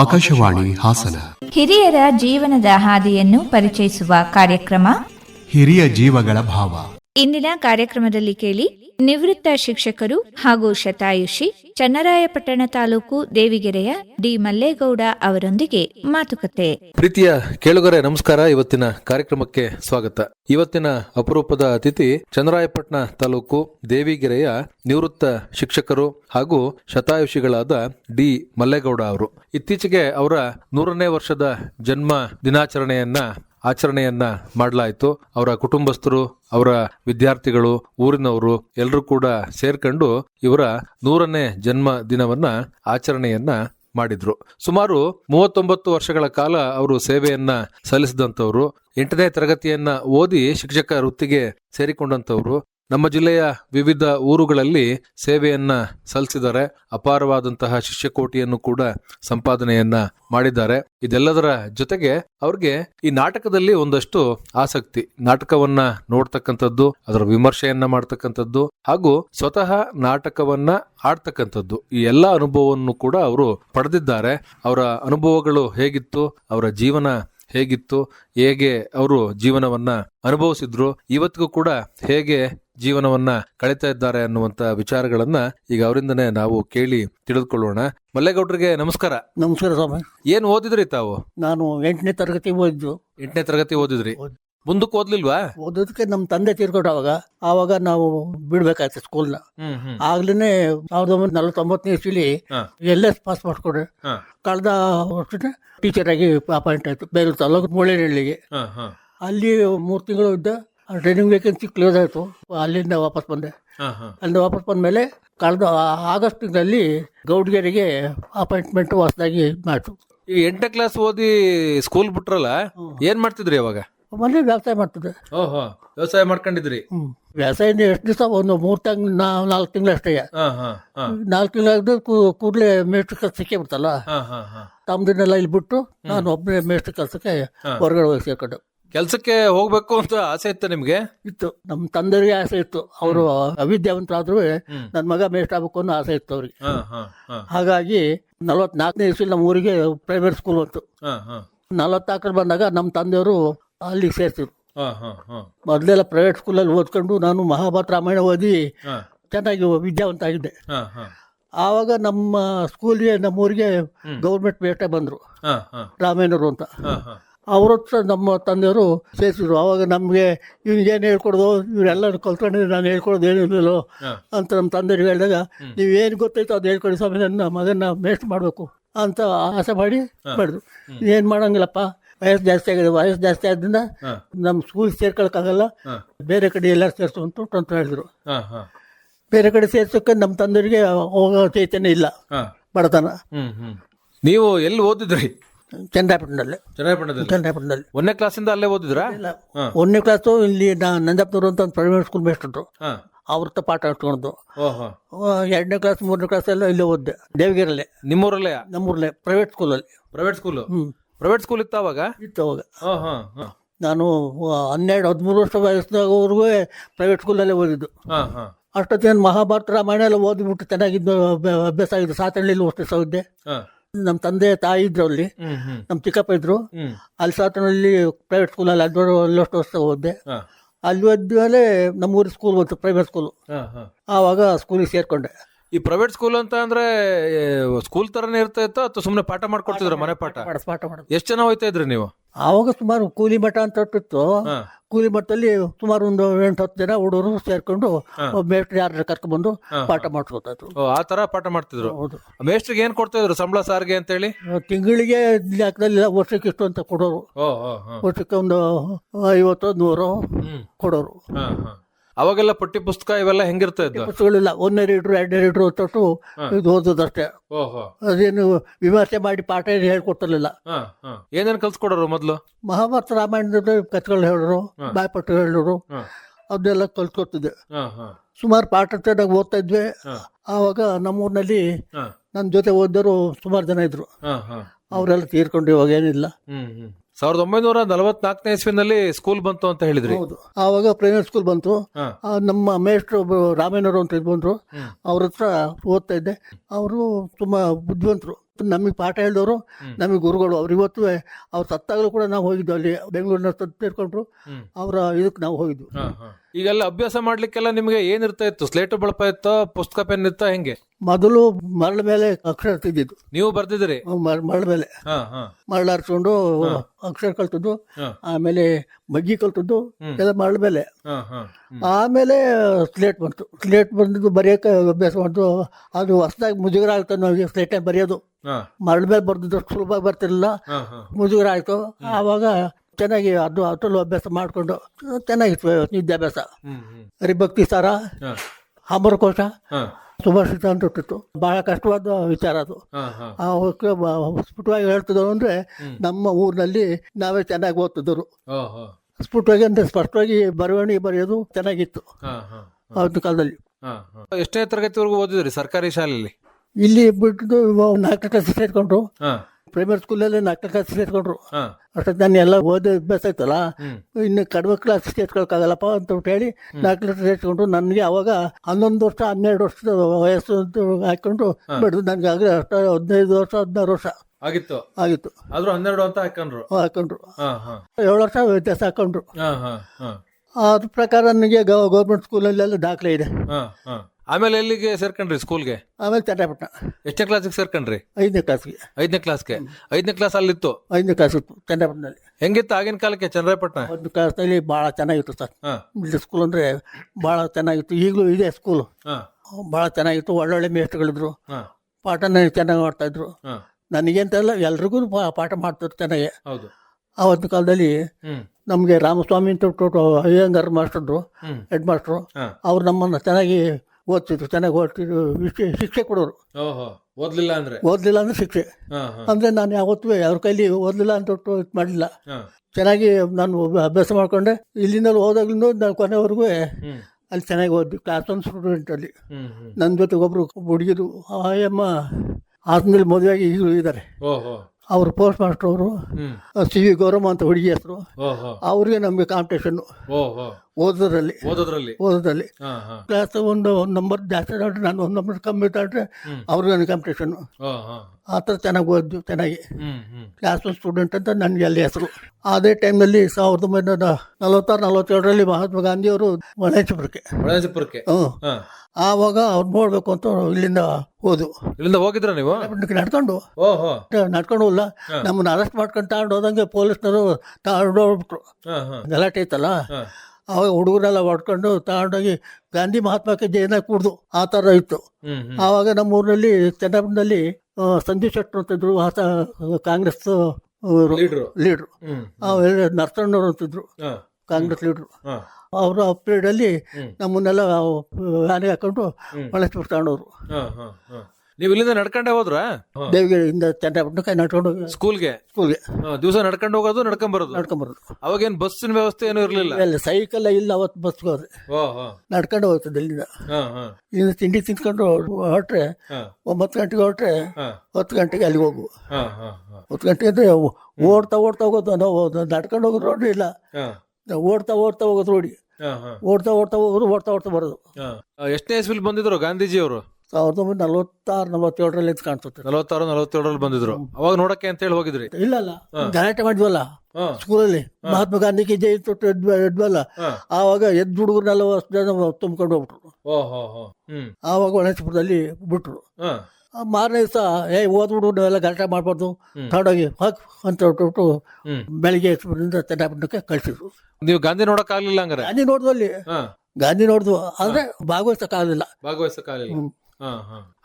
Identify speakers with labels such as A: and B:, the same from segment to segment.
A: ಆಕಾಶವಾಣಿ ಹಾಸನ.
B: ಹಿರಿಯರ ಜೀವನದ ಹಾದಿಯನ್ನು ಪರಿಚಯಿಸುವ ಕಾರ್ಯಕ್ರಮ.
A: ಹಿರಿಯ ಜೀವಗಳ ಭಾವ.
B: ಇಂದಿನ ಕಾರ್ಯಕ್ರಮದಲ್ಲಿ ಕೇಳಿ ನಿವೃತ್ತ ಶಿಕ್ಷಕರು ಹಾಗೂ ಶತಾಯುಷಿ ಚನ್ನರಾಯಪಟ್ಟಣ ತಾಲೂಕು ದೇವಿಗೆರೆಯ ಡಿ ಮಲ್ಲೇಗೌಡ ಅವರೊಂದಿಗೆ ಮಾತುಕತೆ.
C: ಪ್ರೀತಿಯ ಕೇಳುಗರೆ, ನಮಸ್ಕಾರ. ಇವತ್ತಿನ ಕಾರ್ಯಕ್ರಮಕ್ಕೆ ಸ್ವಾಗತ. ಇವತ್ತಿನ ಅಪರೂಪದ ಅತಿಥಿ ಚನ್ನರಾಯಪಟ್ಟಣ ತಾಲೂಕು ದೇವಿಗೆರೆಯ ನಿವೃತ್ತ ಶಿಕ್ಷಕರು ಹಾಗೂ ಶತಾಯುಷಿಗಳಾದ ಡಿ ಮಲ್ಲೇಗೌಡ ಅವರು. ಇತ್ತೀಚೆಗೆ ಅವರ ನೂರನೇ ವರ್ಷದ ಜನ್ಮ ದಿನಾಚರಣೆಯನ್ನ ಆಚರಣೆಯನ್ನ ಮಾಡಲಾಯಿತು. ಅವರ ಕುಟುಂಬಸ್ಥರು, ಅವರ ವಿದ್ಯಾರ್ಥಿಗಳು, ಊರಿನವರು ಎಲ್ಲರೂ ಕೂಡ ಸೇರ್ಕೊಂಡು ಇವರ ನೂರನೇ ಜನ್ಮ ದಿನವನ್ನ ಆಚರಣೆಯನ್ನ ಮಾಡಿದ್ರು. ಸುಮಾರು ಮೂವತ್ತೊಂಬತ್ತು ವರ್ಷಗಳ ಕಾಲ ಅವರು ಸೇವೆಯನ್ನ ಸಲ್ಲಿಸಿದಂತವ್ರು ಎಂಟನೇ ತರಗತಿಯನ್ನ ಓದಿ ಶಿಕ್ಷಕ ವೃತ್ತಿಗೆ ಸೇರಿಕೊಂಡಂತವ್ರು ನಮ್ಮ ಜಿಲ್ಲೆಯ ವಿವಿಧ ಊರುಗಳಲ್ಲಿ ಸೇವೆಯನ್ನ ಸಲ್ಲಿಸಿದ್ದಾರೆ ಅಪಾರವಾದಂತಹ ಶಿಷ್ಯಕೋಟಿಯನ್ನು ಕೂಡ ಸಂಪಾದನೆಯನ್ನ ಮಾಡಿದ್ದಾರೆ. ಇದೆಲ್ಲದರ ಜೊತೆಗೆ ಅವ್ರಿಗೆ ಈ ನಾಟಕದಲ್ಲಿ ಒಂದಷ್ಟು ಆಸಕ್ತಿ. ನಾಟಕವನ್ನ ನೋಡ್ತಕ್ಕಂಥದ್ದು, ಅದರ ವಿಮರ್ಶೆಯನ್ನ ಮಾಡ್ತಕ್ಕಂಥದ್ದು, ಹಾಗೂ ಸ್ವತಃ ನಾಟಕವನ್ನ ಆಡ್ತಕ್ಕಂಥದ್ದು. ಈ ಎಲ್ಲ ಅನುಭವವನ್ನು ಕೂಡ ಅವರು ಪಡೆದಿದ್ದಾರೆ. ಅವರ ಅನುಭವಗಳು ಹೇಗಿತ್ತು? ಅವರ ಜೀವನ ಹೇಗಿತ್ತು ಹೇಗೆ ಅವರು ಜೀವನವನ್ನ ಅನುಭವಿಸಿದ್ರು ಇವತ್ತಿಗೂ ಕೂಡ ಹೇಗೆ ಜೀವನವನ್ನ ಕಳೀತಾ ಇದ್ದಾರೆ ಅನ್ನುವಂತ ವಿಚಾರಗಳನ್ನ ಈಗ ಅವರಿಂದನೇ ನಾವು ಕೇಳಿ ತಿಳಿದುಕೊಳ್ಳೋಣ. ಮಲ್ಲೇಗೌಡ್ರಿಗೆ ನಮಸ್ಕಾರ.
D: ನಮಸ್ಕಾರ ಸ್ವಾಮಿ.
C: ಏನ್ ಓದಿದ್ರಿ ತಾವು?
D: ನಾನು ಎಂಟನೇ ತರಗತಿ ಓದಿದ್ದು.
C: ಎಂಟನೇ ತರಗತಿ ಓದಿದ್ರಿ.
D: ಓದ್-
C: ಮುಂದಕ್ಕೆ ಓದ್ಲಿಲ್ವಾ?
D: ಓದೋದಕ್ಕೆ ನಮ್ಮ ತಂದೆ ತೀರ್ಕೊಂಡು ಅವಾಗ. ಆವಾಗ ನಾವು ಬಿಡ್ಬೇಕಾಯ್ತು ಸ್ಕೂಲ್ನ. ಆಗ್ಲೇ ಸಾವಿರದ ಒಂಬೈನೂರ ನಲವತ್ತೊಂಬತ್ತನೇ ಇಸ್ವಿಲಿ. ಎಲ್ ಎಸ್ ಪಾಸ್
C: ಮಾಡ್ಕೊಡ್ರಿ.
D: ಕಳೆದ ವರ್ಷ ಟೀಚರ್ ಆಗಿ ಅಪಾಯಿಂಟ್ ಆಯ್ತು. ಬೇರೆ ತಾಲೂಕು ಮುಳ್ಳೇನಹಳ್ಳಿಗೆ ಅಲ್ಲಿ ಮೂರು ತಿಂಗಳು ಇದ್ದ ಟ್ರೈನಿಂಗ್ ವೇಕೆನ್ಸಿ ಕ್ಲೋಸ್ ಆಯಿತು. ಅಲ್ಲಿಂದ ವಾಪಸ್ ಬಂದೆ. ಅಲ್ಲಿಂದ ವಾಪಸ್ ಬಂದಮೇಲೆ ಕಳೆದ ಆಗಸ್ಟ್ ತಿಂಗಳಲ್ಲಿ ಗೌಡ್ಗೆರೆಗೆ ಅಪಾಯಿಂಟ್ಮೆಂಟ್ ಹೊಸದಾಗಿ ಮಾಡ್ತು
C: ಈ ಎಂಟನೇ ಕ್ಲಾಸ್ ಓದಿ ಸ್ಕೂಲ್ ಬಿಟ್ರಲ್ಲ ಏನು ಮಾಡ್ತಿದ್ರಿ ಅವಾಗ?
D: ಮನೆ ವ್ಯವಸಾಯ ಮಾಡ್ತಿದ್ದೆ
C: ಓಹೋ ವ್ಯವಸಾಯ ಮಾಡ್ಕೊಂಡಿದ್ರಿ
D: ಹ್ಮ್. ವ್ಯವಸಾಯ ಎಷ್ಟು ದಿವಸ ಒಂದು ಮೂರು ನಾ ನಾಲ್ಕು ತಿಂಗಳು ಅಷ್ಟೇ.
C: ಹಾ ಹಾ ಹಾ.
D: ನಾಲ್ಕು ತಿಂಗಳಾಗ್ದು ಕೂಡಲೇ ಮೇಷ್ಟ್ರ ಕೆಲಸ ಸಿಕ್ಕೇ ಬಿಡ್ತಲ್ಲ?
C: ಹಾ ಹಾ ಹಾ.
D: ತಮ್ಮದನ್ನೆಲ್ಲ ಇಲ್ಲಿ ಬಿಟ್ಟು ನಾನು ಒಬ್ಬನೇ ಮೇಷ್ಟ್ರ ಕೆಲಸಕ್ಕೆ ಹೊರಗಡೆ ಹೋಗಿ ಸೇರ್ಕೊಂಡು.
C: ಕೆಲಸಕ್ಕೆ ಹೋಗ್ಬೇಕು ಅಂತ ಆಸೆ ಇತ್ತು ನಿಮ್ಗೆ?
D: ಇತ್ತು. ನಮ್ಮ ತಂದೆಯವರಿಗೆ ಆಸೆ ಇತ್ತು. ಅವರು ಅವಿದ್ಯಾವಂತರಾದ್ರೂ ನನ್ನ ಮಗ ಮೇಷ್ಟ್ರ ಆಗ್ಬೇಕು ಅನ್ನೋ ಆಸೆ ಇತ್ತು ಅವ್ರಿಗೆ.
C: ಹಾ ಹಾ ಹಾ.
D: ಹಾಗಾಗಿ ನಲವತ್ನಾಲ್ಕನೇ ಇಸ್ವಿ ನಮ್ಮ ಊರಿಗೆ ಪ್ರೈಮರಿ ಸ್ಕೂಲ್ ಬಂತು.
C: ಹಾ ಹಾ.
D: ನಲವತ್ನಾಲ್ಕರಲ್ಲಿ ಬಂದಾಗ ನಮ್ಮ ತಂದೆಯವರು ಅಲ್ಲಿಗೆ ಸೇರ್ತಿದ್ರು
C: ಹಾ ಹಾ ಹಾ.
D: ಮೊದಲೆಲ್ಲ ಪ್ರೈವೇಟ್ ಸ್ಕೂಲಲ್ಲಿ ಓದ್ಕೊಂಡು ನಾನು ಮಹಾಭಾರತ ರಾಮಾಯಣ ಓದಿ ಚೆನ್ನಾಗಿ ವಿದ್ಯಾವಂತ ಆಗಿದ್ದೆ ಆವಾಗ ನಮ್ಮ ಸ್ಕೂಲ್ಗೆ ನಮ್ಮೂರಿಗೆ ಗೌರ್ಮೆಂಟ್ ಬೇಟೆ ಬಂದರು.
C: ರಾಮಾಯಣರು
D: ರಾಮೇನವರು ಅಂತ ಅವ್ರ ಹತ್ರ ನಮ್ಮ ತಂದೆಯವರು ಸೇರಿಸಿದ್ರು. ಆವಾಗ ನಮಗೆ ಇವ್ನಿಗೇನು ಹೇಳ್ಕೊಡೋದು? ಇವರೆಲ್ಲರೂ ಕಲ್ತ್ಕೊಂಡಿದ್ರೆ ನಾನು ಹೇಳ್ಕೊಡೋದು ಏನಿಲ್ಲೋ
C: ಹಾ.
D: ಅಂತ ನಮ್ಮ ತಂದೆಯವ್ರಿಗೆ ಹೇಳಿದಾಗ ನೀವೇನು ಗೊತ್ತಾಯ್ತು ಅದು ಹೇಳ್ಕೊಡಿ ಸ್ವಾಮಿ ನನ್ನ ಮಗನ ವೇಸ್ಟ್ ಮಾಡಬೇಕು ಅಂತ ಆಸೆ ಮಾಡಿ ಮಾಡಿದ್ರು ಏನು ಮಾಡೋಂಗಿಲ್ಲಪ್ಪ? ವಯಸ್ಸು ಜಾಸ್ತಿ ಆಗಿದೆ ವಯಸ್ಸು ಜಾಸ್ತಿ
C: ಆದ್ರಿಂದ.
D: ನಮ್ಮ ಸ್ಕೂಲ್ ಸೇರ್ಕೊಳಕ್ಕಾಗಲ್ಲ. ಬೇರೆ ಕಡೆ ಎಲ್ಲ ಸೇರಿಸು ಅಂತ ಅಂತ ಹೇಳಿದ್ರು. ಬೇರೆ ಕಡೆ ಸೇರ್ಸೋಕೆ ನಮ್ಮ ತಂದೆಯವರಿಗೆ ಹೋಗೋ ಚೈತನ್ಯ ಇಲ್ಲ. ಬಡತನ.
C: ನೀವು ಎಲ್ಲಿ ಓದಿದ್ರಿ?
D: ಚಂದ್ರಾಪಟ್ಟಣದಲ್ಲಿ
C: ಚಂದ್ರಾಪಟ್ಟಣದಲ್ಲಿ
D: ಚಂದ್ರಾಪಟ್ಟಣದಲ್ಲಿ
C: ಒಂದನೇ ಕ್ಲಾಸಿಂದ ಅಲ್ಲೇ ಓದಿದ್ರಾ?
D: ಒಂದನೇ ಕ್ಲಾಸು ಇಲ್ಲಿ ನಾ ನಂಜಪ್ಪನೂರು ಅಂತ ಒಂದು ಪ್ರೈವೇಟ್ ಸ್ಕೂಲ್ ಮೇಸ್ಟ್ರು
C: ಹಾ.
D: ಅವ್ರ ಪಾಠ
C: ಹಚ್ಕೊಂಡು
D: ಎರಡನೇ ಕ್ಲಾಸ್ ಮೂರನೇ ಕ್ಲಾಸ್ ಎಲ್ಲ ಇಲ್ಲೇ ಓದ್ದೆ. ದೇವಗಿರಲ್ಲೇ
C: ನಿಮ್ಮೂರಲ್ಲೇ
D: ನಮ್ಮೂರಲ್ಲೇ ಪ್ರೈವೇಟ್ ಸ್ಕೂಲಲ್ಲಿ
C: ಪ್ರೈವೇಟ್ ಸ್ಕೂಲು ಪ್ರೈವೇಟ್ ಸ್ಕೂಲ್ ಇತ್ತು ಅವಾಗ?
D: ಇತ್ತು ಅವಾಗ.
C: ಹಾ ಹಾ ಹಾ.
D: ನಾನು ಹನ್ನೆರಡು ಹದಿಮೂರು ವರ್ಷ ವಯಸ್ಸಿನವರೆಗೂ ಪ್ರೈವೇಟ್ ಸ್ಕೂಲಲ್ಲೇ ಓದಿದ್ದು.
C: ಹಾ ಹಾ.
D: ಅಷ್ಟೊತ್ತೇನು ಮಹಾಭಾರತ ರಾಮಾಯಣ ಎಲ್ಲ ಓದಿಬಿಟ್ಟು ಚೆನ್ನಾಗಿದ್ದು ಅಭ್ಯ- ಅಭ್ಯಾಸ ಆಗಿದ್ದು. ಸಾತಳ್ಳಿಲಿ ಅಷ್ಟೇ ಸೌದ್ದೆ
C: ಹಾ.
D: ನಮ್ಮ ತಂದೆ ತಾಯಿ ಇದ್ರು ಅಲ್ಲಿ. ನಮ್ಮ ಚಿಕ್ಕಪ್ಪ ಇದ್ರು.
C: ಹ್ಮ್.
D: ಅಲ್ಲಿ ಸಾತನಲ್ಲಿ ಪ್ರೈವೇಟ್ ಸ್ಕೂಲಲ್ಲಿ ಅಲ್ಲಿ ಅಲ್ಲಷ್ಟು ವರ್ಷ ಓದಿದೆ.
C: ಹಾ.
D: ಅಲ್ಲಿ ಓದ್ಮೇಲೆ ನಮ್ಮೂರು ಸ್ಕೂಲ್ ಬಂತು ಪ್ರೈವೇಟ್ ಸ್ಕೂಲು
C: ಹಾ ಹಾ.
D: ಆವಾಗ ಸ್ಕೂಲಿಗೆ ಸೇರ್ಕೊಂಡೆ.
C: ಈ ಪ್ರೈವೇಟ್ ಸ್ಕೂಲ್ ಅಂತ ಅಂದ್ರೆ ಸ್ಕೂಲ್ ತರನೇ ಇರ್ತಾ ಇತ್ತು ಅಥವಾ ಸುಮ್ಮನೆ ಪಾಠ ಮಾಡ್ಕೊಡ್ತಿದ್ರ ಮನೆ ಪಾಠ?
D: ಮಾಡಿಸ್ ಪಾಠ ಮಾಡೋದು
C: ಎಷ್ಟು ಜನ ಹೋಯ್ತಾ ಇದ್ರಿ ನೀವು?
D: ಆವಾಗ ಸುಮಾರು ಕೂಲಿ ಮಠ ಅಂತ ಇಟ್ಟಿತ್ತು.
C: ಹಾ.
D: ಕೂಲಿ ಮಠದಲ್ಲಿ ಸುಮಾರು ಒಂದು ಎಂಟು ಹತ್ತು ಜನ ಹುಡುಗರು ಸೇರ್ಕೊಂಡು ಮೇಷ್ಟ್ರು ಯಾರು ಕರ್ಕೊಂಡ್ಬಂದು ಪಾಠ ಮಾಡಿಸ್ಕೊತಾ ಇದ್ರು.
C: ಓ ಆ ತರ ಪಾಠ ಮಾಡ್ತಿದ್ರು.
D: ಹೌದು.
C: ಮೇಸ್ಟ್ರಿಗೆ ಏನ್ ಕೊಡ್ತಾ ಇದ್ರು ಸಂಬಳ ಸಾರಿಗೆ ಅಂತ ಹೇಳಿ
D: ತಿಂಗಳಿಗೆ ಲೆಕ್ಕದಲ್ಲಿ ವರ್ಷಕ್ಕೆ ಇಷ್ಟು ಅಂತ ಕೊಡೋರು.
C: ಓ ಓ ಹಾ.
D: ವರ್ಷಕ್ಕೆ ಒಂದು ಐವತ್ತು ನೂರು ಕೊಡೋರು.
C: ಹಾ ಹಾ. ಅವಾಗೆಲ್ಲ ಪಟ್ಟಿ ಪುಸ್ತಕ ಇವೆಲ್ಲ ಹೆಂಗಿರ್ತಾ ಇದ್ದ
D: ಪುಸ್ತಕಗಳಿಲ್ಲ. ಒಂದನೇ ಲೀಟ್ರು ಎರಡನೇ ಲೀಟ್ರು ತೊಟ್ಟು ಇದು ಓದೋದಷ್ಟೇ. ಅದೇನು ವಿಮರ್ಶೆ ಮಾಡಿ ಪಾಠ ಏನು ಹೇಳ್ಕೊಡ್ತಿರ್ಲಿಲ್ಲ.
C: ಏನೇನು ಕಲ್ಸ್ಕೊಡೋರು ಮೊದಲು?
D: ಮಹಾಭಾರತ ರಾಮಾಯಣದ ಕಥೆಗಳು ಹೇಳೋರು ಬಾಯ್ಪಟ್ಟು ಹೇಳೋರು ಅದನ್ನೆಲ್ಲ
C: ಕಲ್ಸ್ಕೊಡ್ತಿದ್ದೆ.
D: ಸುಮಾರು ಪಾಠ ಚೆನ್ನಾಗಿ ಓದ್ತಾ ಇದ್ವಿ. ಆವಾಗ ನಮ್ಮೂರಿನಲ್ಲಿ ನನ್ನ ಜೊತೆ ಓದಿದ್ರು ಸುಮಾರು ಜನ ಇದ್ರು. ಅವರೆಲ್ಲ ತೀರ್ಕೊಂಡು ಇವಾಗ ಏನಿಲ್ಲ.
C: ಸಾವಿರದ ಒಂಬೈನೂರ ನಲವತ್ನಾಲ್ಕನೇ ಇಸ್ವಿನಲ್ಲಿ ಸ್ಕೂಲ್ ಬಂತು ಅಂತ ಹೇಳಿದ್ರಿ.
D: ಹೌದು. ಆವಾಗ ಪ್ರೈಮರಿ ಸ್ಕೂಲ್ ಬಂತು.
C: ಹಾ.
D: ಆ, ನಮ್ಮ ಮೇಷ್ಟ್ರು ಒಬ್ರು ರಾಮೇನವರು ಅಂತ ಇದ್ ಬಂದ್ರು. ಅವ್ರ ಹತ್ರ ಓದ್ತಾ ಇದ್ದೆ. ಅವರು ತುಂಬ ಬುದ್ಧಿವಂತರು. ನಮಗೆ ಪಾಠ ಹೇಳಿದವರು ನಮಗೆ ಗುರುಗಳು. ಅವ್ರು ಇವತ್ತು ಅವ್ರು ಸತ್ತಾಗಲೂ ಕೂಡ ನಾವು ಹೋಗಿದ್ವಿ ಅಲ್ಲಿ ಬೆಂಗಳೂರಿನ ಸೇರ್ಕೊಂಡ್ರು
C: ಹ್ಮ್.
D: ಅವರ ಇದಕ್ಕೆ ನಾವು ಹೋಗಿದ್ವಿ.
C: ಹಾ, ಹಾ. ಈಗೆಲ್ಲ ಅಭ್ಯಾಸ ಮಾಡ್ಲಿಕ್ಕೆಲ್ಲ ನಿಮಗೆ ಏನಿರ್ತಾ ಇತ್ತು? ಸ್ಲೇಟು ಬಳಪ ಇತ್ತೋ ಪುಸ್ತಕ ಪೆನ್ ಇತ್ತ ಹೆಂಗೆ?
D: ಮೊದಲು ಮರಳ ಮೇಲೆ ಅಕ್ಷರ ತಿದ್ದಿದ್ದು
C: ನೀವು ಬರ್ತಿದ್ರಿ
D: ಮರಳ ಮೇಲೆ. ಮರಳ ಹರ್ಸ್ಕೊಂಡು ಅಕ್ಷರ ಕಲ್ತದ್ದು. ಆಮೇಲೆ ಮಗ್ಗಿ ಕಲ್ತದ್ದು. ಎಲ್ಲ ಮರಳ ಮೇಲೆ. ಆಮೇಲೆ ಸ್ಲೇಟ್ ಬಂತು. ಸ್ಲೇಟ್ ಬಂದಿದ್ದು ಬರೆಯೋಕೆ ಅಭ್ಯಾಸ ಮಾಡ್ತು ಅದು ಹೊಸದಾಗಿ ಮುಜುಗರ ಆಗ್ತದೆ ನಮಗೆ ಸ್ಲೇಟ್ ಬರೆಯೋದು. ಮರಳ ಮೇಲೆ ಬರ್ದಿದ್ದು ಸುಲಭ ಬರ್ತಿರ್ಲಿಲ್ಲ. ಮುಜುಗರ ಆಯಿತು ಆವಾಗ ಚೆನ್ನಾಗಿ ಅದು ಅದರಲ್ಲೂ ಅಭ್ಯಾಸ ಮಾಡಿಕೊಂಡು ಚೆನ್ನಾಗಿತ್ತು ವಿದ್ಯಾಭ್ಯಾಸ. ಹರಿಭಕ್ತಿ ಸಾರ ಅಮರಕೋಶ ಸುಭಾಷಿತ ಅಂತ ಹುಟ್ಟಿತ್ತು. ಬಹಳ ಕಷ್ಟವಾದ ವಿಚಾರ ಅದು. ಅವಕ್ಕೆ ಸ್ಫುಟವಾಗಿ ಹೇಳ್ತಿದ್ರು ಅಂದ್ರೆ ನಮ್ಮ ಊರಿನಲ್ಲಿ ನಾವೇ ಚೆನ್ನಾಗಿ ಓದ್ತಿದ್ರು ಸ್ಫುಟವಾಗಿ ಅಂದ್ರೆ ಸ್ಪಷ್ಟವಾಗಿ ಬರವಣಿಗೆ ಬರೆಯೋದು ಚೆನ್ನಾಗಿತ್ತು. ಅವತ್ತು ಕಾಲದಲ್ಲಿ.
C: ಎಷ್ಟನೇ ತರಗತಿವರೆಗೂ ಓದಿದ್ರಿ ಸರ್ಕಾರಿ ಶಾಲೆಯಲ್ಲಿ?
D: ಇಲ್ಲಿ ಬಿಟ್ಟು ನಾಲ್ಕನೇ ಕ್ಲಾಸ್ ಸೇರ್ಕೊಂಡ್ರು ಪ್ರೈಮರಿ ಸ್ಕೂಲಲ್ಲಿ ನಾಲ್ಕನೇ ಕ್ಲಾಸ್ ಸೇರ್ಕೊಂಡ್ರು.
C: ಅಷ್ಟೇ
D: ಅಷ್ಟೊತ್ತು ನಾನು ಎಲ್ಲ ಓದೋ ಅಭ್ಯಾಸ
C: ಆಯ್ತಲ್ಲ
D: ಇನ್ನು ಕಡಿಮೆ ಕ್ಲಾಸ್ ಸೇರ್ಕೊಳಕ್ಕಾಗಲ್ಲಪ್ಪ ಅಂತ ಹೇಳಿ ನಾಲ್ಕನೇ ಕ್ಲಾಸ್ ಸೇರ್ಕೊಂಡ್ರು ನನಗೆ ಅವಾಗ ಹನ್ನೊಂದು ವರ್ಷ ಹನ್ನೆರಡು ವರ್ಷದ ವಯಸ್ಸು ಅಂತ ಹಾಕೊಂಡು ಬಿಡ್ದು. ನನಗೆ ಆಗಲೇ ಅಷ್ಟು ಹದಿನೈದು ವರ್ಷ ಹದಿನಾರು ವರ್ಷ.
C: ಆಗಿತ್ತು.
D: ಆಗಿತ್ತು.
C: ಆದ್ರೂ ಹನ್ನೆರಡು ಅಂತ ಹಾಕೊಂಡ್ರು.
D: ಹಾಕೊಂಡ್ರು. ಏಳು ವರ್ಷ ವ್ಯತ್ಯಾಸ ಹಾಕೊಂಡ್ರು. ಅದ್ರ ಪ್ರಕಾರ ನನಗೆ ಗೌರ್ಮೆಂಟ್ ಸ್ಕೂಲಲ್ಲೆಲ್ಲ ದಾಖಲೆ ಇದೆ.
C: ಆಮೇಲೆ ಎಲ್ಲಿಗೆ ಸೇರ್ಕೊಂಡ್ರಿ ಸ್ಕೂಲ್ಗೆ
D: ಆಮೇಲೆ ಚನ್ನಪಟ್ಟಣ
C: ಎಷ್ಟನೇ ಕ್ಲಾಸಿಗೆ ಸೇರ್ಕೊಂಡ್ರಿ?
D: ಐದನೇ ಕ್ಲಾಸ್ಗೆ
C: ಐದನೇ ಕ್ಲಾಸ್ಗೆ ಐದನೇ ಕ್ಲಾಸ್ ಅಲ್ಲಿತ್ತು?
D: ಐದನೇ ಕ್ಲಾಸ್ ಇತ್ತು ಚಂದ್ರಪಟ್ಟಣದಲ್ಲಿ
C: ಹೆಂಗಿತ್ತು ಆಗಿನ ಕಾಲಕ್ಕೆ ಚಂದ್ರಪಟ್ಟಣ
D: ಒಂದು ಕ್ಲಾಸ್ನಲ್ಲಿ ಭಾಳ ಚೆನ್ನಾಗಿತ್ತು ಸರ್.
C: ಹಾ.
D: ಮಿಡ್ಲ್ ಸ್ಕೂಲ್ ಅಂದರೆ ಭಾಳ ಚೆನ್ನಾಗಿತ್ತು. ಈಗಲೂ ಇದೆ ಸ್ಕೂಲು
C: ಹಾ.
D: ಭಾಳ ಚೆನ್ನಾಗಿತ್ತು ಒಳ್ಳೊಳ್ಳೆ ಮೇಸ್ಟ್ಗಳಿದ್ರು
C: ಹಾ.
D: ಪಾಠನ ಚೆನ್ನಾಗಿ ಮಾಡ್ತಾಯಿದ್ರು
C: ಹಾ.
D: ನನಗಂತಲ್ಲ ಎಲ್ರಿಗೂ ಪಾ- ಪಾಠ ಮಾಡ್ತಿದ್ರು ಚೆನ್ನಾಗಿ.
C: ಹೌದು.
D: ಆವತ್ತಿನ ಕಾಲದಲ್ಲಿ ನಮಗೆ ರಾಮಸ್ವಾಮಿ ಅಂತ ಟೋಟೋ ಅಯ್ಯಂಗಾರ್ ಮಾಸ್ಟರ್ರು
C: ಹ್ಮ್.
D: ಹೆಡ್ ಮಾಸ್ಟ್ರು.
C: ಹಾ.
D: ಅವ್ರು ನಮ್ಮನ್ನು ಚೆನ್ನಾಗಿ ಓದ್ತಿದ್ರು ಚೆನ್ನಾಗಿ ಓದ್ತಿದ್ರು ವಿಷಯ ಶಿಕ್ಷೆ ಕೊಡೋರು.
C: ಓದ್ಲಿಲ್ಲ ಅಂದ್ರೆ?
D: ಓದಲಿಲ್ಲ ಅಂದರೆ ಶಿಕ್ಷೆ. ಅಂದರೆ ನಾನು ಯಾವತ್ತೂ ಅವ್ರ ಕೈಲಿ ಓದಲಿಲ್ಲ ಅಂತ ಇದು ಮಾಡಲಿಲ್ಲ ಚೆನ್ನಾಗಿ ನಾನು ಅಭ್ಯಾಸ ಮಾಡಿಕೊಂಡೆ. ಇಲ್ಲಿಂದಲೂ ಹೋದಾಗ್ಲಿಂದ ನಾನು ಕೊನೆವರೆಗೂ ಅಲ್ಲಿ ಚೆನ್ನಾಗಿ ಓದ್ವಿ ಕ್ಲಾಸ್ ಒನ್ ಸ್ಟೂಡೆಂಟಲ್ಲಿ
C: ಹ್ಮ್ ಹ್ಮ್.
D: ನನ್ನ ಜೊತೆಗೆ ಒಬ್ಬರು ಹುಡುಗಿದ್ರು ಆಯಮ್ಮ ಆದ್ಮೇಲೆ ಮದುವೆಯಾಗಿ ಈಗಲೂ ಇದ್ದಾರೆ ಅವರು ಪೋಸ್ಟ್ ಮಾಸ್ಟರ್ ಅವರು ಸಿ ವಿ ಗೌರಮ್ಮ ಅಂತ ಹುಡುಗಿ ಹೆಸರು. ಅವ್ರಿಗೆ ನಮಗೆ ಕಾಂಪಿಟೇಷನ್ನು ಓದೋದ್ರಲ್ಲಿ.
C: ಓದೋದ್ರಲ್ಲಿ.
D: ಓದೋದ್ರಲ್ಲಿ. ಕ್ಲಾಸ್ ಒಂದು ನಂಬರ್ ಜಾಸ್ತಿ ತಗೊಂಡ್ರೆ ನಾನು ಒಂದು ನಂಬರ್ ಕಮ್ಮಿ
C: ಹ್ಮ್.
D: ಅವ್ರಿಗೆ ನನಗೆ
C: ಕಾಂಪಿಟೇಷನ್
D: ಆ ಥರ ಚೆನ್ನಾಗಿ ಓದಿದ್ವಿ ಚೆನ್ನಾಗಿ. ಕ್ಲಾಸ್ ಒನ್ ಸ್ಟೂಡೆಂಟ್ ಅಂತ ನನಗೆ ಅಲ್ಲಿ ಹೆಸರು. ಅದೇ ಟೈಮಲ್ಲಿ ಸಾವಿರದ ಒಂಬೈನೂರ ನಲವತ್ತಾರು ನಲವತ್ತೇಳರಲ್ಲಿ ಮಹಾತ್ಮ ಗಾಂಧಿಯವರು ಒಳಚಪುರಕ್ಕೆ
C: ಒಳಸಿಪುರಕ್ಕೆ
D: ಹ್ಞೂ ಆವಾಗ ಅವ್ರು ನೋಡ್ಬೇಕು ಅಂತ ಇಲ್ಲಿಂದ ಹೋದು
C: ಇಲ್ಲಿಂದ ಹೋಗಿದ್ರ ನೀವು?
D: ನಡ್ಕೊಂಡು
C: ಓಹೋ.
D: ನಡ್ಕೊಂಡು ಇಲ್ಲ ನಮ್ಮನ್ನ ಅರೆಸ್ಟ್ ಮಾಡ್ಕೊಂಡು ತಗೊಂಡು ಹೋದಂಗೆ ಪೊಲೀಸ್ನವರು ತಗೊಂಡು ಹೋಗ್ಬಿಟ್ರು. ಗಲಾಟೆ ಇತ್ತಲ್ಲ?
C: ಹಾ
D: ಅವಾಗ ಹುಡುಗರೆಲ್ಲ ಹೊಡ್ಕೊಂಡು ತಗೊಂಡೋಗಿ ಗಾಂಧಿ ಮಹಾತ್ಮಕ್ಕೆ ಜೈನ ಕುಡ್ದು ಆ ಥರ ಇತ್ತು. ಆವಾಗ ನಮ್ಮ ಊರಿನಲ್ಲಿ ಚೆನ್ನಪ್ಪನಲ್ಲಿ ಸಂಜೀವ್ ಶೆಟ್ಟರು ಅಂತಿದ್ರು ಆತ ಕಾಂಗ್ರೆಸ್
C: ಲೀಡ್ರು
D: ನರಸಣ್ಣವ್ರು ಅಂತಿದ್ರು ಕಾಂಗ್ರೆಸ್ ಲೀಡ್ರು ಅವರು ಆ ಪೀರಿಯಡಲ್ಲಿ. ನಮ್ಮನ್ನೆಲ್ಲ ವ್ಯಾನಿಗೆ ಹಾಕೊಂಡು ಮಳೆ ತಗೊಂಡವ್ರು
C: ನೀವು ಇಲ್ಲಿಂದ ನಡ್ಕೊಂಡೇ ಹೋದ್ರ?
D: ಚನ್ನಪಟ್ಟಣಕ್ಕೆ ನಡ್ಕೊಂಡು ಹೋಗಿ.
C: ಸ್ಕೂಲ್ಗೆ
D: ಸ್ಕೂಲ್ಗೆ
C: ದಿವಸ ನಡ್ಕೊಂಡು ಹೋಗೋದು ನಡ್ಕೊಂಡ್ ಬರೋದು?
D: ಅವಾಗ
C: ಏನ್ ಬಸ್ಸಿನ ವ್ಯವಸ್ಥೆ ಏನು ಇರ್ಲಿಲ್ಲ?
D: ಇಲ್ಲ ಸೈಕಲ್ ಇಲ್ಲ ಅವತ್ತು ಬಸ್ ಹೋದ್ರೆ ನಡ್ಕೊಂಡು ಹೋಗ್ತದೆ ಇಲ್ಲಿಂದ
C: ಹಾ ಹಾ.
D: ಇನ್ನು ತಿಂಡಿ ತಿನ್ಕೊಂಡು ಹೊರಟ್ರೆ ಒಂಬತ್ತು ಗಂಟೆಗೆ ಹೊರಟ್ರೆ ಹತ್ತು ಗಂಟೆಗೆ ಅಲ್ಲಿಗೆ ಹೋಗು
C: ಹಾ ಹಾ ಹಾ.
D: ಹತ್ತು ಗಂಟೆಗೆ ಅಂದ್ರೆ ಓಡ್ತಾ ಓಡ್ತಾ ಹೋಗೋದು ನಾವು ನಡ್ಕೊಂಡು ಹೋಗೋದು ರೋಡ್ ಇಲ್ಲ. ಓಡ್ತಾ ಓಡ್ತಾ ಹೋಗೋದು ರೋಡಿ ಓಡ್ತಾ ಓಡ್ತಾ ಹೋಗೋದು ಓಡ್ತಾ ಓಡ್ತಾ ಬರೋದು.
C: ಹಾ. ಎಷ್ಟನೇ ಇಸ್ವಿಲ್ ಬಂದಿದ್ರು ಗಾಂಧೀಜಿ ಅವರು
D: ಸಾವಿರದ ಒಂಬೈನೂರ ನಲವತ್ತಾರು ನಲವತ್ತೇಳರಲ್ಲಿ ಅಂತ ಕಾಣಿಸುತ್ತೆ.
C: ನಲವತ್ತಾರು ನಲವತ್ತೇಳರಲ್ಲಿ ಬಂದಿದ್ರು. ಅವಾಗ ನೋಡಕ್ಕೆ ಅಂತ ಹೇಳಿ ಹೋಗಿದ್ರಿ.
D: ಇಲ್ಲ ಅಲ್ಲ ಗಲಾಟೆ ಮಾಡಿದ್ವಲ್ಲ
C: ಹಾ.
D: ಸ್ಕೂಲಲ್ಲಿ? ಮಹಾತ್ಮ ಗಾಂಧಿಗೆ ಜೈ ತೊಟ್ಟು ಇದ್ವಲ್ಲ ಎದ್ವಲ್ಲ
C: ಹಾ.
D: ಆವಾಗ ಎದ್ದು ಹುಡುಗರನ್ನೆಲ್ಲ ಅಷ್ಟು ಜನ ತುಂಬಿಕೊಂಡು ಹೋಗ್ಬಿಟ್ರು.
C: ಓ ಹೋ ಹೋ. ಹ್ಮ್.
D: ಆವಾಗ ಒಣಚಪುರದಲ್ಲಿ ಬಿಟ್ರು.
C: ಹಾ.
D: ಆ ಮಾರನೇ ದಿವಸ ಏ ಹುಡುಗರು ನಾವೆಲ್ಲ ಗಲಾಟೆ ಮಾಡ್ಬಾರ್ದು.
C: ಹ್ಮ್.
D: ತಗೊಂಡೋಗಿ ಹಾಕ್ ಅಂತ ಹೊಟ್ಟು
C: ಹ್ಮ್.
D: ಬೆಳಿಗ್ಗೆ ಎಕ್ಸ್ಪುರದಿಂದ ಚನ್ನಪಟ್ಟಣಕ್ಕೆ ಕಳಿಸಿದ್ರು.
C: ನೀವು ಗಾಂಧಿ ನೋಡಕ್ ಆಗ್ಲಿಲ್ಲ ಹಂಗಾರೆ?
D: ಗಾಂಧಿ ನೋಡಿದ್ವಲ್ಲಿ
C: ಹಾ.
D: ಗಾಂಧಿ ನೋಡಿದ್ವು ಆದರೆ ಭಾಗವಹಿಸೋಕ್ಕಾಗಲಿಲ್ಲ
C: ಭಾಗವಹಿಸಕ್ ಆಗ್ಲಿಲ್ಲ. ಹಾ ಹಾ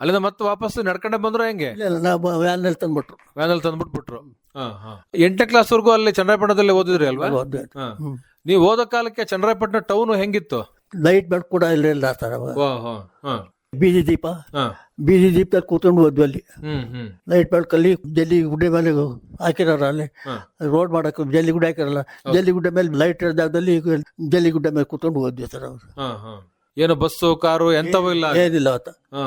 C: ಅಲ್ಲಿಂದ ಮತ್ತೆ ವಾಪಸ್ ನಡ್ಕೊಂಡೆ ಬಂದ್ರು ಹೆಂಗೆ?
D: ಇಲ್ಲ ಇಲ್ಲ ನಾವು ವ್ಯಾನಲ್ಲಿ ತಂದ್ಬಿಟ್ರು.
C: ವ್ಯಾನಲ್ಲಿ ತಂದ್ಬಿಟ್ಬಿಟ್ರು. ಹಾ ಹಾ. ಎಂಟನೇ ಕ್ಲಾಸ್ ವರ್ಗೂ ಅಲ್ಲಿ ಚಂದ್ರಪಟ್ಟಣದಲ್ಲಿ ಓದಿದ್ರಿ ಅಲ್ವಾ?
D: ಓದ್ದೆ.
C: ಹಾ.
D: ಹ್ಮ್.
C: ನೀವು ಓದೋ ಕಾಲಕ್ಕೆ ಚಂದ್ರಾಯಪಟ್ಟಣ ಟೌನ್ ಹೆಂಗಿತ್ತು?
D: ಲೈಟ್ ಬೆಳಕು ಕೂಡ ಇರಲಿಲ್ಲ ಸರ್ ಅವಾಗ
C: ವಾ ಹಾ ಹಾ.
D: ಬೀದಿ ದೀಪ.
C: ಹಾ.
D: ಬೀದಿ ದೀಪದಲ್ಲಿ ಕೂತ್ಕೊಂಡು ಹೋದ್ವಿ ಅಲ್ಲಿ.
C: ಹ್ಮ್ ಹ್ಮ್.
D: ಲೈಟ್ ಬೆಳಕಲ್ಲಿ ಜಲ್ಲಿ ಗುಡ್ಡೆ ಮೇಲೆ ಹಾಕಿರೋರು ಅಲ್ಲಿ.
C: ಹಾ.
D: ರೋಡ್ ಮಾಡಕ್ಕೆ ಜಲ್ಲಿ ಗುಡ್ಡೆ ಹಾಕಿರಲ್ಲ. ಜಲ್ಲಿ ಗುಡ್ಡೆ ಮೇಲೆ ಲೈಟ್ ಇರೋ ಜಾಗದಲ್ಲಿ ಜಲ್ಲಿ ಗುಡ್ಡೆ ಮೇಲೆ ಕೂತ್ಕೊಂಡು ಹೋದ್ವಿ ಸರ್ ಅವ್ರು.
C: ಹಾ ಹಾ. ಏನು ಬಸ್ಸು ಕಾರು ಎಂತವೂ ಇಲ್ಲ
D: ಏನಿಲ್ಲ ಅವತ್ತು.
C: ಹಾ.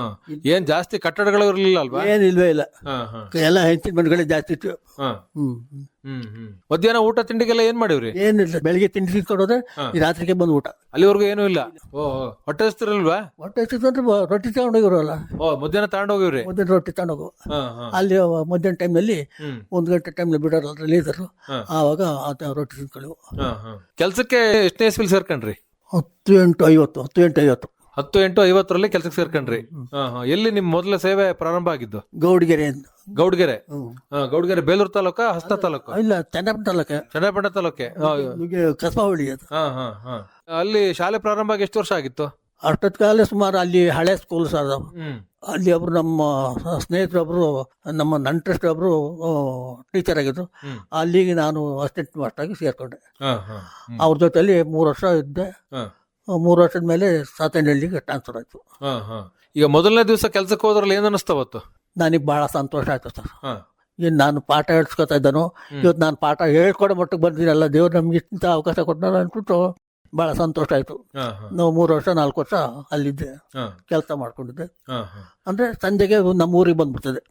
C: ಏನ್ ಜಾಸ್ತಿ ಕಟ್ಟಡಗಳು ಇರ್ಲಿಲ್ಲ ಅಲ್ವಾ?
D: ಏನಿಲ್ವೇ ಇಲ್ಲ.
C: ಹಾ, ಹಾ,
D: ಎಲ್ಲ ಹೆಂಚಿನ ಮನೆಗಳೇ ಜಾಸ್ತಿ ಇತ್ತು.
C: ಹಾ.
D: ಹ್ಮ್
C: ಹ್ಮ್. ಹ್ಮ್ ಮಧ್ಯಾಹ್ನ ಊಟ ತಿಂಡಿಗೆಲ್ಲ ಏನ್ ಮಾಡಿವ್ರಿ?
D: ಏನಿಲ್ಲ ಬೆಳಿಗ್ಗೆ ತಿಂಡಿ ತಿನ್ಕೊಂಡೋದ್ರೆ ಈ ರಾತ್ರಿಗೆ ಬಂದು ಊಟ.
C: ಅಲ್ಲಿವರೆಗೂ ಏನೂ ಇಲ್ಲ? ಓ ಓ. ಹೊಟ್ಟೆ ಹಸ್ತಿರಲ್ವಾ?
D: ಹೊಟ್ಟೆ ಬ- ರೊಟ್ಟಿ ತಗೊಂಡೋಗಿರೋಲ್ಲ
C: ಓ ಮಧ್ಯಾಹ್ನ ತಗೊಂಡೋಗಿವ್ರಿ
D: ಮಧ್ಯಾಹ್ನ ರೊಟ್ಟಿ ತಗೊಂಡೋಗು
C: ಹಾ ಹಾ.
D: ಅಲ್ಲಿ ಮಧ್ಯಾಹ್ನ ಟೈಮ್ನಲ್ಲಿ
C: ಹ್ಮ್.
D: ಒಂದು ಗಂಟೆ ಟೈಮ್ನಲ್ಲಿ ಬಿಡೋರು ಲೀಡರು
C: ಇದ್ರು
D: ಆವಾಗ ಆತ ರೊಟ್ಟಿ ತಿನ್ಕೊಳ್ಳಿವು
C: ಹಾ ಹಾ. ಕೆಲ್ಸಕ್ಕೆ ಎಷ್ಟನೇ ಇಸ್ವಿಲ್ ಸೇರ್ಕಂಡ್ರಿ?
D: ಹತ್ತು ಎಂಟು ಐವತ್ತು ಹತ್ತು ಎಂಟು ಐವತ್ತು.
C: ಹತ್ತು ಎಂಟು ಐವತ್ತರಲ್ಲಿ ಕೆಲಸಕ್ಕೆ ಸೇರ್ಕೊಂಡ್ರಿ. ಎಲ್ಲಿ ನಿಮ್ಮ ಮೊದಲ ಸೇವೆ ಪ್ರಾರಂಭ ಆಗಿದ್ದು?
D: ಗೌಡಿಗೆರೆ
C: ಗೌಡ್ಗೆರೆ? ಗೌಡ್ಗೆರೆ ಬೇಲೂರು ತಾಲೂಕ ಹಸ್ತ ತಾಲೂಕು?
D: ಇಲ್ಲ ಚನ್ನಪಟ್ಟ ತಾಲೂಕೆ.
C: ಚನ್ನಪಟ್ಟಣ ತಾಲೂಕೆ. ಹಾ,
D: ನಿಮಗೆ ಕಸಬಾವಳಿ ಅದು.
C: ಹಾ ಹಾ ಹಾ. ಅಲ್ಲಿ ಶಾಲೆ ಪ್ರಾರಂಭ ಆಗಿ ಎಷ್ಟು ವರ್ಷ ಆಗಿತ್ತು?
D: ಅಷ್ಟೊತ್ತು ಕಾಲ ಸುಮಾರು ಅಲ್ಲಿ ಹಳೆ ಸ್ಕೂಲ್ ಸರ್ ಅಲ್ಲಿ ಒಬ್ರು ನಮ್ಮ ಸ್ನೇಹಿತರೊಬ್ರು ನಮ್ಮ ನಂಟ್ರಷ್ಟೊಬ್ರು ಟೀಚರ್ ಆಗಿದ್ರು. ಅಲ್ಲಿಗೆ ನಾನು ಅಸಿಸ್ಟೆಂಟ್ ಮಾಸ್ಟರ್ ಆಗಿ ಸೇರ್ಕೊಂಡೆ. ಅವ್ರ ಜೊತೆಯಲ್ಲಿ ಮೂರು ವರ್ಷ ಇದ್ದೆ. ಮೂರು ವರ್ಷದ ಮೇಲೆ ಸಾತನಹಳ್ಳಿಗೆ ಟ್ರಾನ್ಸ್ಫರ್ ಆಯ್ತು.
C: ಈಗ ಮೊದಲನೇ ದಿವಸ ಕೆಲ್ಸಕ್ಕೆ ಹೋದ್ರಲ್ಲಿ ಏನು ಅನಿಸ್ತಾವತ್ತು
D: ನನಗೆ ಭಾಳ ಸಂತೋಷ ಆಯ್ತು ಸರ್.
C: ಈಗ
D: ಏನು ನಾನು ಪಾಠ ಹೇಳ್ಸ್ಕೊತಾ ಇದ್ದಾನೋ ಇವತ್ತು ನಾನು ಪಾಠ ಹೇಳ್ಕೊಡೋ ಮಟ್ಟಕ್ಕೆ ಬಂದಿರಲ್ಲ ದೇವ್ರು ನಮ್ಗೆ ಇಂಥ ಅವಕಾಶ ಕೊಟ್ಟನ ಅಂದ್ಬಿಟ್ಟು ಭಾಳ ಸಂತೋಷ ಆಯಿತು. ನಾವು ಮೂರು ವರ್ಷ ನಾಲ್ಕು ವರ್ಷ ಅಲ್ಲಿದ್ದೆ. ಕೆಲಸ ಮಾಡ್ಕೊಂಡಿದ್ದೆ. ಅಂದರೆ ಸಂಜೆಗೆ ನಮ್ಮ ಊರಿಗೆ ಬಂದ್ಬಿಡ್ತದೆ.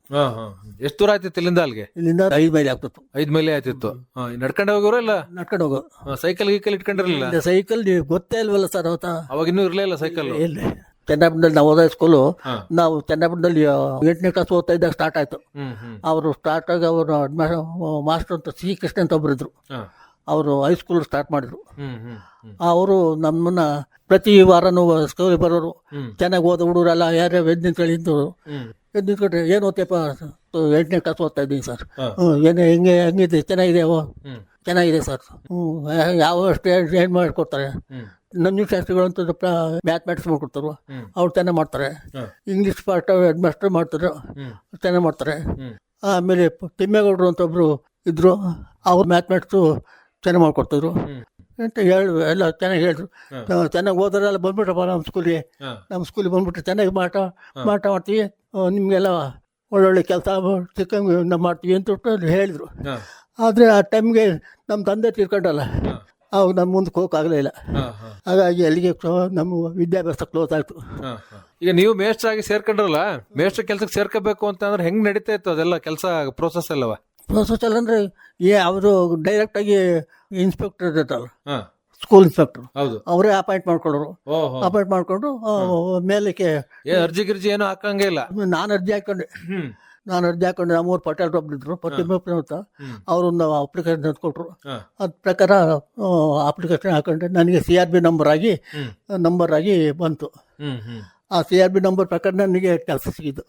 C: ಎಷ್ಟು ದೂರ ಆಯ್ತಿತ್ತು ಇಲ್ಲಿಂದ ಅಲ್ಲಿಗೆ?
D: ಇಲ್ಲಿಂದ ಐದು ಮೈಲಿ ಆಗ್ತಿತ್ತು.
C: ಐದು ಮೈಲಿ ಆಯ್ತಿತ್ತು. ನಡ್ಕೊಂಡು ಹೋಗೋರು ಇಲ್ಲ?
D: ನಡ್ಕೊಂಡು ಹೋಗೋ.
C: ಸೈಕಲ್ ಗೀಕಲ್ ಇಟ್ಕೊಂಡಿರಲಿಲ್ಲ?
D: ಸೈಕಲ್ ನೀವು ಗೊತ್ತೇ ಇಲ್ವಲ್ಲ ಸರ್ ಅವತ್ತ?
C: ಅವಾಗ ಇನ್ನೂ ಇರಲಿಲ್ಲ ಸೈಕಲ್
D: ಇಲ್ಲ. ಚೆನ್ನಪಟ್ಟಣದಲ್ಲಿ ನಾವು ಓದೋ ಸ್ಕೂಲು ನಾವು ಚೆನ್ನಪಟ್ಟಣದಲ್ಲಿ ಎಂಟನೇ ಕ್ಲಾಸ್ ಓದ್ತಾ ಇದ್ದಾಗ ಸ್ಟಾರ್ಟ್ ಆಯಿತು. ಅವರು ಸ್ಟಾರ್ಟ್ ಆಗಿ ಅವರು ಮಾಸ್ಟರ್ ಅಂತ ಸಿ ಕೃಷ್ಣ ಅಂತ
C: ಒಬ್ಬರಿದ್ರು
D: ಅವರು ಹೈಸ್ಕೂಲ್ ಸ್ಟಾರ್ಟ್ ಮಾಡಿದ್ರು. ಅವರು ನಮ್ಮನ್ನ ಪ್ರತಿ ವಾರನೂ ಸ್ಕೂಲಿಗೆ ಬರೋರು. ಚೆನ್ನಾಗಿ ಓದೋ ಹುಡುಗರೆಲ್ಲ ಯಾರ್ಯಾರು ಎದ್ದು ನಿಂತರು
C: ಹ್ಮ್.
D: ಎದ್ದು ನಿಂತ್ಕೊಂಡ್ರೆ ಏನು ಓದ್ತೇಪ್ಪ ಎಂಟನೇ ಕ್ಲಾಸ್ ಓದ್ತಾ ಇದ್ದೀನಿ ಸರ್ ಏನು ಹೆಂಗೆ ಹೆಂಗಿದೆ ಚೆನ್ನಾಗಿದೆ ಓ ಚೆನ್ನಾಗಿದೆ ಸರ್ ಹ್ಞೂ ಯಾವ ಸ್ಟೇಜ್ ಏನು ಮಾಡಿಕೊಡ್ತಾರೆ? ನಂಜು ಶಾಸ್ತ್ರಿಗಳು ಅಂತ ಮ್ಯಾಥ್ಮೆಟಿಕ್ಸ್ ಮಾಡ್ಕೊಡ್ತಾರೆ. ಅವ್ರು ಚೆನ್ನಾಗಿ ಮಾಡ್ತಾರೆ. ಇಂಗ್ಲೀಷ್ ಪಾಠ ಹೆಡ್ ಮಾಸ್ಟರ್ ಮಾಡ್ತಾರೆ. ಚೆನ್ನಾಗಿ ಮಾಡ್ತಾರೆ. ಆಮೇಲೆ ತಿಮ್ಮೇಗೌಡರು ಅಂತ ಒಬ್ಬರು ಇದ್ದರು ಅವ್ರು ಮ್ಯಾಥ್ಮೆಟಿಕ್ಸು ಚೆನ್ನಾಗಿ ಮಾಡಿಕೊಡ್ತಿದ್ರು. ಅಂತ ಹೇಳಿ ಎಲ್ಲ ಚೆನ್ನಾಗಿ ಹೇಳಿದ್ರು. ಚೆನ್ನಾಗಿ ಓದೋರೆಲ್ಲ ಬಂದ್ಬಿಟ್ರಪ್ಪ ನಮ್ಮ ಸ್ಕೂಲಿಗೆ. ನಮ್ಮ ಸ್ಕೂಲಿಗೆ ಬಂದ್ಬಿಟ್ರೆ ಚೆನ್ನಾಗಿ ಮಾಟ ಮಾಟ ಮಾಡ್ತೀವಿ. ನಿಮಗೆಲ್ಲ ಒಳ್ಳೊಳ್ಳೆ ಕೆಲಸ ಸಿಕ್ಕಂಗೆ ನಾವು ಮಾಡ್ತೀವಿ ಅಂತ ಹೇಳಿದರು. ಆದರೆ ಆ ಟೈಮ್ಗೆ ನಮ್ಮ ತಂದೆ ತಿರ್ಕೊಂಡಲ್ಲ. ಅವಾಗ ನಮ್ಮ ಮುಂದಕ್ಕೆ ಹೋಗೋಕ್ಕಾಗಲೇ ಇಲ್ಲ. ಹಾಗಾಗಿ ಅಲ್ಲಿಗೆ ನಮ್ಮ ವಿದ್ಯಾಭ್ಯಾಸ ಕ್ಲೋಸ್ ಆಯಿತು.
C: ಈಗ ನೀವು ಮೇಸ್ಟ್ರಾಗಿ ಸೇರ್ಕೊಂಡ್ರಲ್ಲ ಮೇಸ್ಟ್ರ್ ಕೆಲಸಕ್ಕೆ ಸೇರ್ಕೋಬೇಕು ಅಂತಂದ್ರೆ ಹೆಂಗೆ ಹೆಂಗ್ ನಡೀತಾ ಇತ್ತು ಅದೆಲ್ಲ ಕೆಲಸ ಪ್ರೋಸೆಸ್ ಎಲ್ಲವ?
D: ಪ್ರೊಸೆಸಲ್ ಅಂದರೆ ಏ ಅವರು ಡೈರೆಕ್ಟಾಗಿ ಇನ್ಸ್ಪೆಕ್ಟರ್ ಇರ್ತಾರಲ್ಲ
C: ಹಾ.
D: ಸ್ಕೂಲ್ ಇನ್ಸ್ಪೆಕ್ಟರ್
C: ಹೌದು.
D: ಅವರೇ ಅಪಾಯಿಂಟ್ ಮಾಡ್ಕೊಳ್ಳೋರು ಅಪಾಯಿಂಟ್ ಮಾಡಿಕೊಂಡು ಮೇಲಕ್ಕೆ
C: ಅರ್ಜಿ ಗಿರ್ಜಿ ಏನೋ ಹಾಕಂಗೇ ಇಲ್ಲ.
D: ನಾನು ಅರ್ಜಿ ಹಾಕೊಂಡೆ. ನಾನು ಅರ್ಜಿ ಹಾಕೊಂಡೆ ನಮ್ಮೂರು ಪಟೇಲ್ ಒಬ್ಬರಿದ್ರು ಇದ್ರು ಪತಿಮಪ್ಪ ಅಂತ. ಅವರೊಂದು ಅಪ್ಲಿಕೇಶನ್ ಕೊಟ್ಟರು
C: ಅದ್ರ
D: ಅದ ಪ್ರಕಾರ ಅಪ್ಲಿಕೇಶನ್ ಹಾಕೊಂಡೆ. ನನಗೆ ಸಿ ಆರ್ ಬಿ ನಂಬರ್ ಆಗಿ ನಂಬರ್ ಆಗಿ ಬಂತು. ಆ ಸಿ ಆರ್ ಬಿ ನಂಬರ್ ಪ್ರಕಾರ ನನಗೆ ಕೆಲಸ ಸಿಗಿದ್ದು.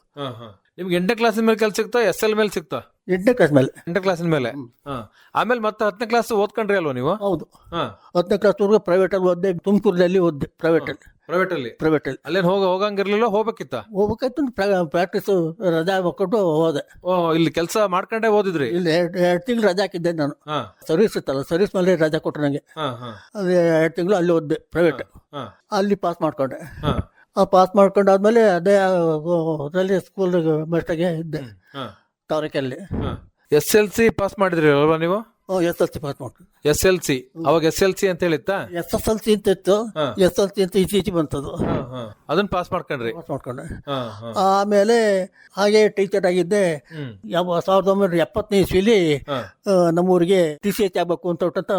C: ನಿಮ್ಗೆ ಎಂಟನೇ ಕ್ಲಾಸಿನ ಮೇಲೆ ಕೆಲಸ ಸಿಗ್ತಾ ಎಸ್ ಎಲ್ ಮೇಲೆ ಸಿಗ್ತಾ?
D: ಎಂಟನೇ ಕ್ಲಾಸ್ ಮೇಲೆ.
C: ಎಂಟನೇ ಕ್ಲಾಸಿನ ಮೇಲೆ. ಹಾ. ಆಮೇಲೆ ಮತ್ತೆ ಹತ್ತನೇ ಕ್ಲಾಸ್ ಓದ್ಕೊಂಡ್ರಿ ಅಲ್ವಾ ನೀವು?
D: ಹೌದು.
C: ಹಾ.
D: ಹತ್ತನೇ ಕ್ಲಾಸ್ವರೆಗೂ ಪ್ರೈವೇಟಲ್ಲಿ ಓದಿದೆ ತುಮಕೂರಲ್ಲಿ ಓದಿದೆ ಪ್ರೈವೇಟಲ್ಲಿ
C: ಪ್ರೈವೇಟ್ ಅಲ್ಲಿ?
D: ಪ್ರೈವೇಟಲ್ಲಿ
C: ಅಲ್ಲೇನು ಹೋಗ ಹೋಗಂಗಿರ್ಲಿಲ್ಲ ಹೋಗ್ಬೇಕಿತ್ತ?
D: ಹೋಗ್ಬೇಕಾಯ್ತು ಪ್ರಾಕ್ಟೀಸ್ ರಜಾ ಹಾಕೊಂಡು ಹೋದೆ.
C: ಓ ಇಲ್ಲಿ ಕೆಲಸ ಮಾಡ್ಕೊಂಡೆ ಓದಿದ್ರಿ?
D: ಇಲ್ಲಿ ಎರಡು ಎರಡು ತಿಂಗಳು ರಜಾ ಹಾಕಿದ್ದೆ ನಾನು.
C: ಹಾ.
D: ಸರ್ವಿಸ್ ಇತ್ತಲ್ಲ ಸರ್ವಿಸ್ ಮೇಲೆ ರಜಾ ಕೊಟ್ಟರು ನನಗೆ
C: ಹಾ ಹಾ.
D: ಅದು ಎರಡು ತಿಂಗಳು ಅಲ್ಲಿ ಓದಿದೆ ಪ್ರೈವೇಟ್
C: ಹಾ
D: ಅಲ್ಲಿ ಪಾಸ್ ಮಾಡ್ಕೊಂಡೆ.
C: ಹಾ.
D: ಆ ಪಾಸ್ ಮಾಡ್ಕೊಂಡಾದ್ಮೇಲೆ ಅದೇ ಅದರಲ್ಲಿ ಸ್ಕೂಲ್ ಮೆಸ್ಟಾಗೆ ಇದ್ದೆ.
C: ಹಾ.
D: ತಾವರೆಕೆಲ್ಲಿ
C: ಎಸ್ ಎಲ್ ಸಿ ಪಾಸ್ ಮಾಡಿದ್ರಿ ಅಲ್ವಾ ನೀವು
D: ಎಸ್ ಎಲ್ ಸಿ ಪಾಸ್ ಮಾಡ್ಕೊಂಡು
C: ಎಸ್ ಎಲ್ ಸಿ. ಅವಾಗ ಎಸ್ ಎಲ್ ಸಿ ಅಂತ ಹೇಳಿತ್ತಾ?
D: ಎಸ್ ಎಸ್ ಎಲ್ ಸಿ ಅಂತ ಇತ್ತು.
C: ಹಾ.
D: ಎಸ್ ಎಲ್ ಸಿ ಅಂತ ಈಚೀಚೆ ಬಂತದು.
C: ಹಾ, ಹಾ. ಅದನ್ನ ಪಾಸ್ ಮಾಡ್ಕೊಂಡ್ರಿ.
D: ಪಾಸ್ ಮಾಡ್ಕೊಂಡೆ.
C: ಹಾ, ಹಾ.
D: ಆಮೇಲೆ ಹಾಗೆ ಟೀಚರ್ ಆಗಿದ್ದೆ.
C: ಹ್ಮ್.
D: ಯಾವ ಸಾವಿರದ ಒಂಬೈನೂರ ಎಪ್ಪತ್ತನೇ ಇಸ್ವಿಲಿ
C: ಹಾ.
D: ಆ, ನಮ್ಮೂರಿಗೆ ಟಿ ಸಿ ಎಚ್ ಆಗ್ಬೇಕು ಅಂತ ಹೊರಟಂತ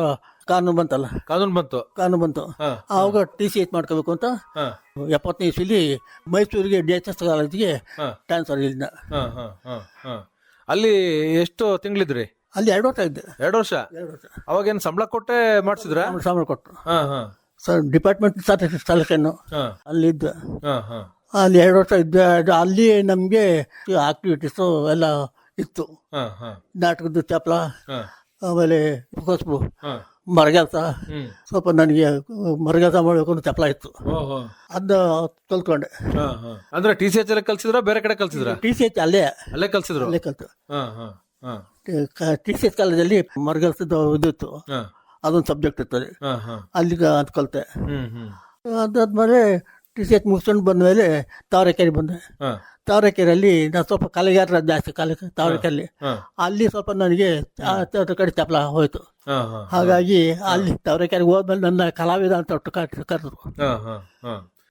D: ಕಾನೂನು ಬಂತಲ್ಲ.
C: ಕಾನೂನು ಬಂತು.
D: ಕಾನೂನು ಬಂತು.
C: ಹಾ,
D: ಆವಾಗ ಟಿ ಸಿ ಎಚ್ ಮಾಡ್ಕೋಬೇಕು ಅಂತ
C: ಹಾ,
D: ಎಪ್ಪತ್ತನೇ ಇಸ್ವಿಲಿ ಮೈಸೂರಿಗೆ ಡಿ ಎಚ್ ಎಸ್ ಕಾಲೇಜಿಗೆ
C: ಹಾ,
D: ಟ್ರಾನ್ಸ್ಫರ್ ಇಲ್ಲಿಂದ
C: ಹಾ, ಹಾ, ಹಾ, ಹಾ. ಅಲ್ಲಿ ಎಷ್ಟು ತಿಂಗಳಿದ್ರಿ?
D: ಅಲ್ಲಿ ಎರಡು ವರ್ಷ ಇದ್ದೆ
C: ಎರಡು ವರ್ಷ?
D: ಎರಡು ವರ್ಷ.
C: ಅವಾಗ ಏನ್ ಸಂಬಳ ಕೊಟ್ಟೆ ಮಾಡಿಸಿದ್ರ?
D: ಸಂಬಳ ಕೊಟ್ಟರು
C: ಹಾ ಹಾ.
D: ಸರ್ ಡಿಪಾರ್ಟ್ಮೆಂಟ್ ಸೆಲೆಕ್ಷನ್ನು ಅಲ್ಲಿ
C: ಹಾ. ಹಾ
D: ಅಲ್ಲಿ ಎರಡು ವರ್ಷ ಇದ್ದೆ. ಅದು ಅಲ್ಲಿ ನಮಗೆ ಆಕ್ಟಿವಿಟೀಸು ಎಲ್ಲ ಇತ್ತು.
C: ಹಾ ಹಾ.
D: ನಾಟಕದ ಚಪಲ
C: ಹಾ.
D: ಆಮೇಲೆ ಕೊಸ್ಬು
C: ಹಾ.
D: ಮರಗೆಲ್ಸ ಸ್ವಲ್ಪ ನನಗೆ ಮರಗೆಲ್ಸ ಮಾಡಬೇಕು ಅಂತ ಇತ್ತು. ಅದ ಕಲ್ತ್ಕೊಂಡೆ
C: ಹಾ ಹಾ. ಅಂದ್ರೆ ಟಿ ಸಿ ಎಚ್ ಅಲ್ಲಿ ಕಲ್ಸಿದ್ರ ಬೇರೆ ಕಡೆ ಕಲ್ಸಿದ್ರ?
D: ಟಿ ಸಿ ಎಚ್ ಅಲ್ಲೇ.
C: ಅಲ್ಲೇ ಕಲ್ಸಿದ್ರು?
D: ಅಲ್ಲೇ ಕಲ್ತು.
C: ಹಾ ಹಾ ಹಾ.
D: ಟಿ ಸಿ ಎಚ್ ಕಾಲೇಜಲ್ಲಿ ಮರಗೆಲ್ಸದ ಇದಿತ್ತು ಅದೊಂದು ಸಬ್ಜೆಕ್ಟ್ ಇತ್ತು
C: ಹಾ
D: ಅಲ್ಲಿಗೆ ಅದು ಕಲಿತೆ. ಅದಾದ್ಮೇಲೆ ಟಿ ಸಿ ಎಚ್ ಮುಗಿಸ್ಕೊಂಡು ಬಂದಮೇಲೆ ತಾವರೆಕೆರೆ ಬಂದೆ.
C: ಹಾ.
D: ತಾವರೆಕೆರೆಯಲ್ಲಿ ನಾನು ಸ್ವಲ್ಪ ಕಲೆಗಾರ ಜಾಸ್ತಿ ಕಲೆ ತಾವರೆಕೆರೆಯಲ್ಲಿ ಅಲ್ಲಿ ಸ್ವಲ್ಪ ನನಗೆ ಕಡೆ ಚಪಲ ಹೋಯ್ತು. ಹಾಗಾಗಿ ಅಲ್ಲಿ ತಾವರೆಕೆರೆಗೆ ಹೋದ್ಮೇಲೆ ನನ್ನ ಕಲಾವಿದ ಅಂತ ಒಟ್ಟು ಕರೆದ್ರು.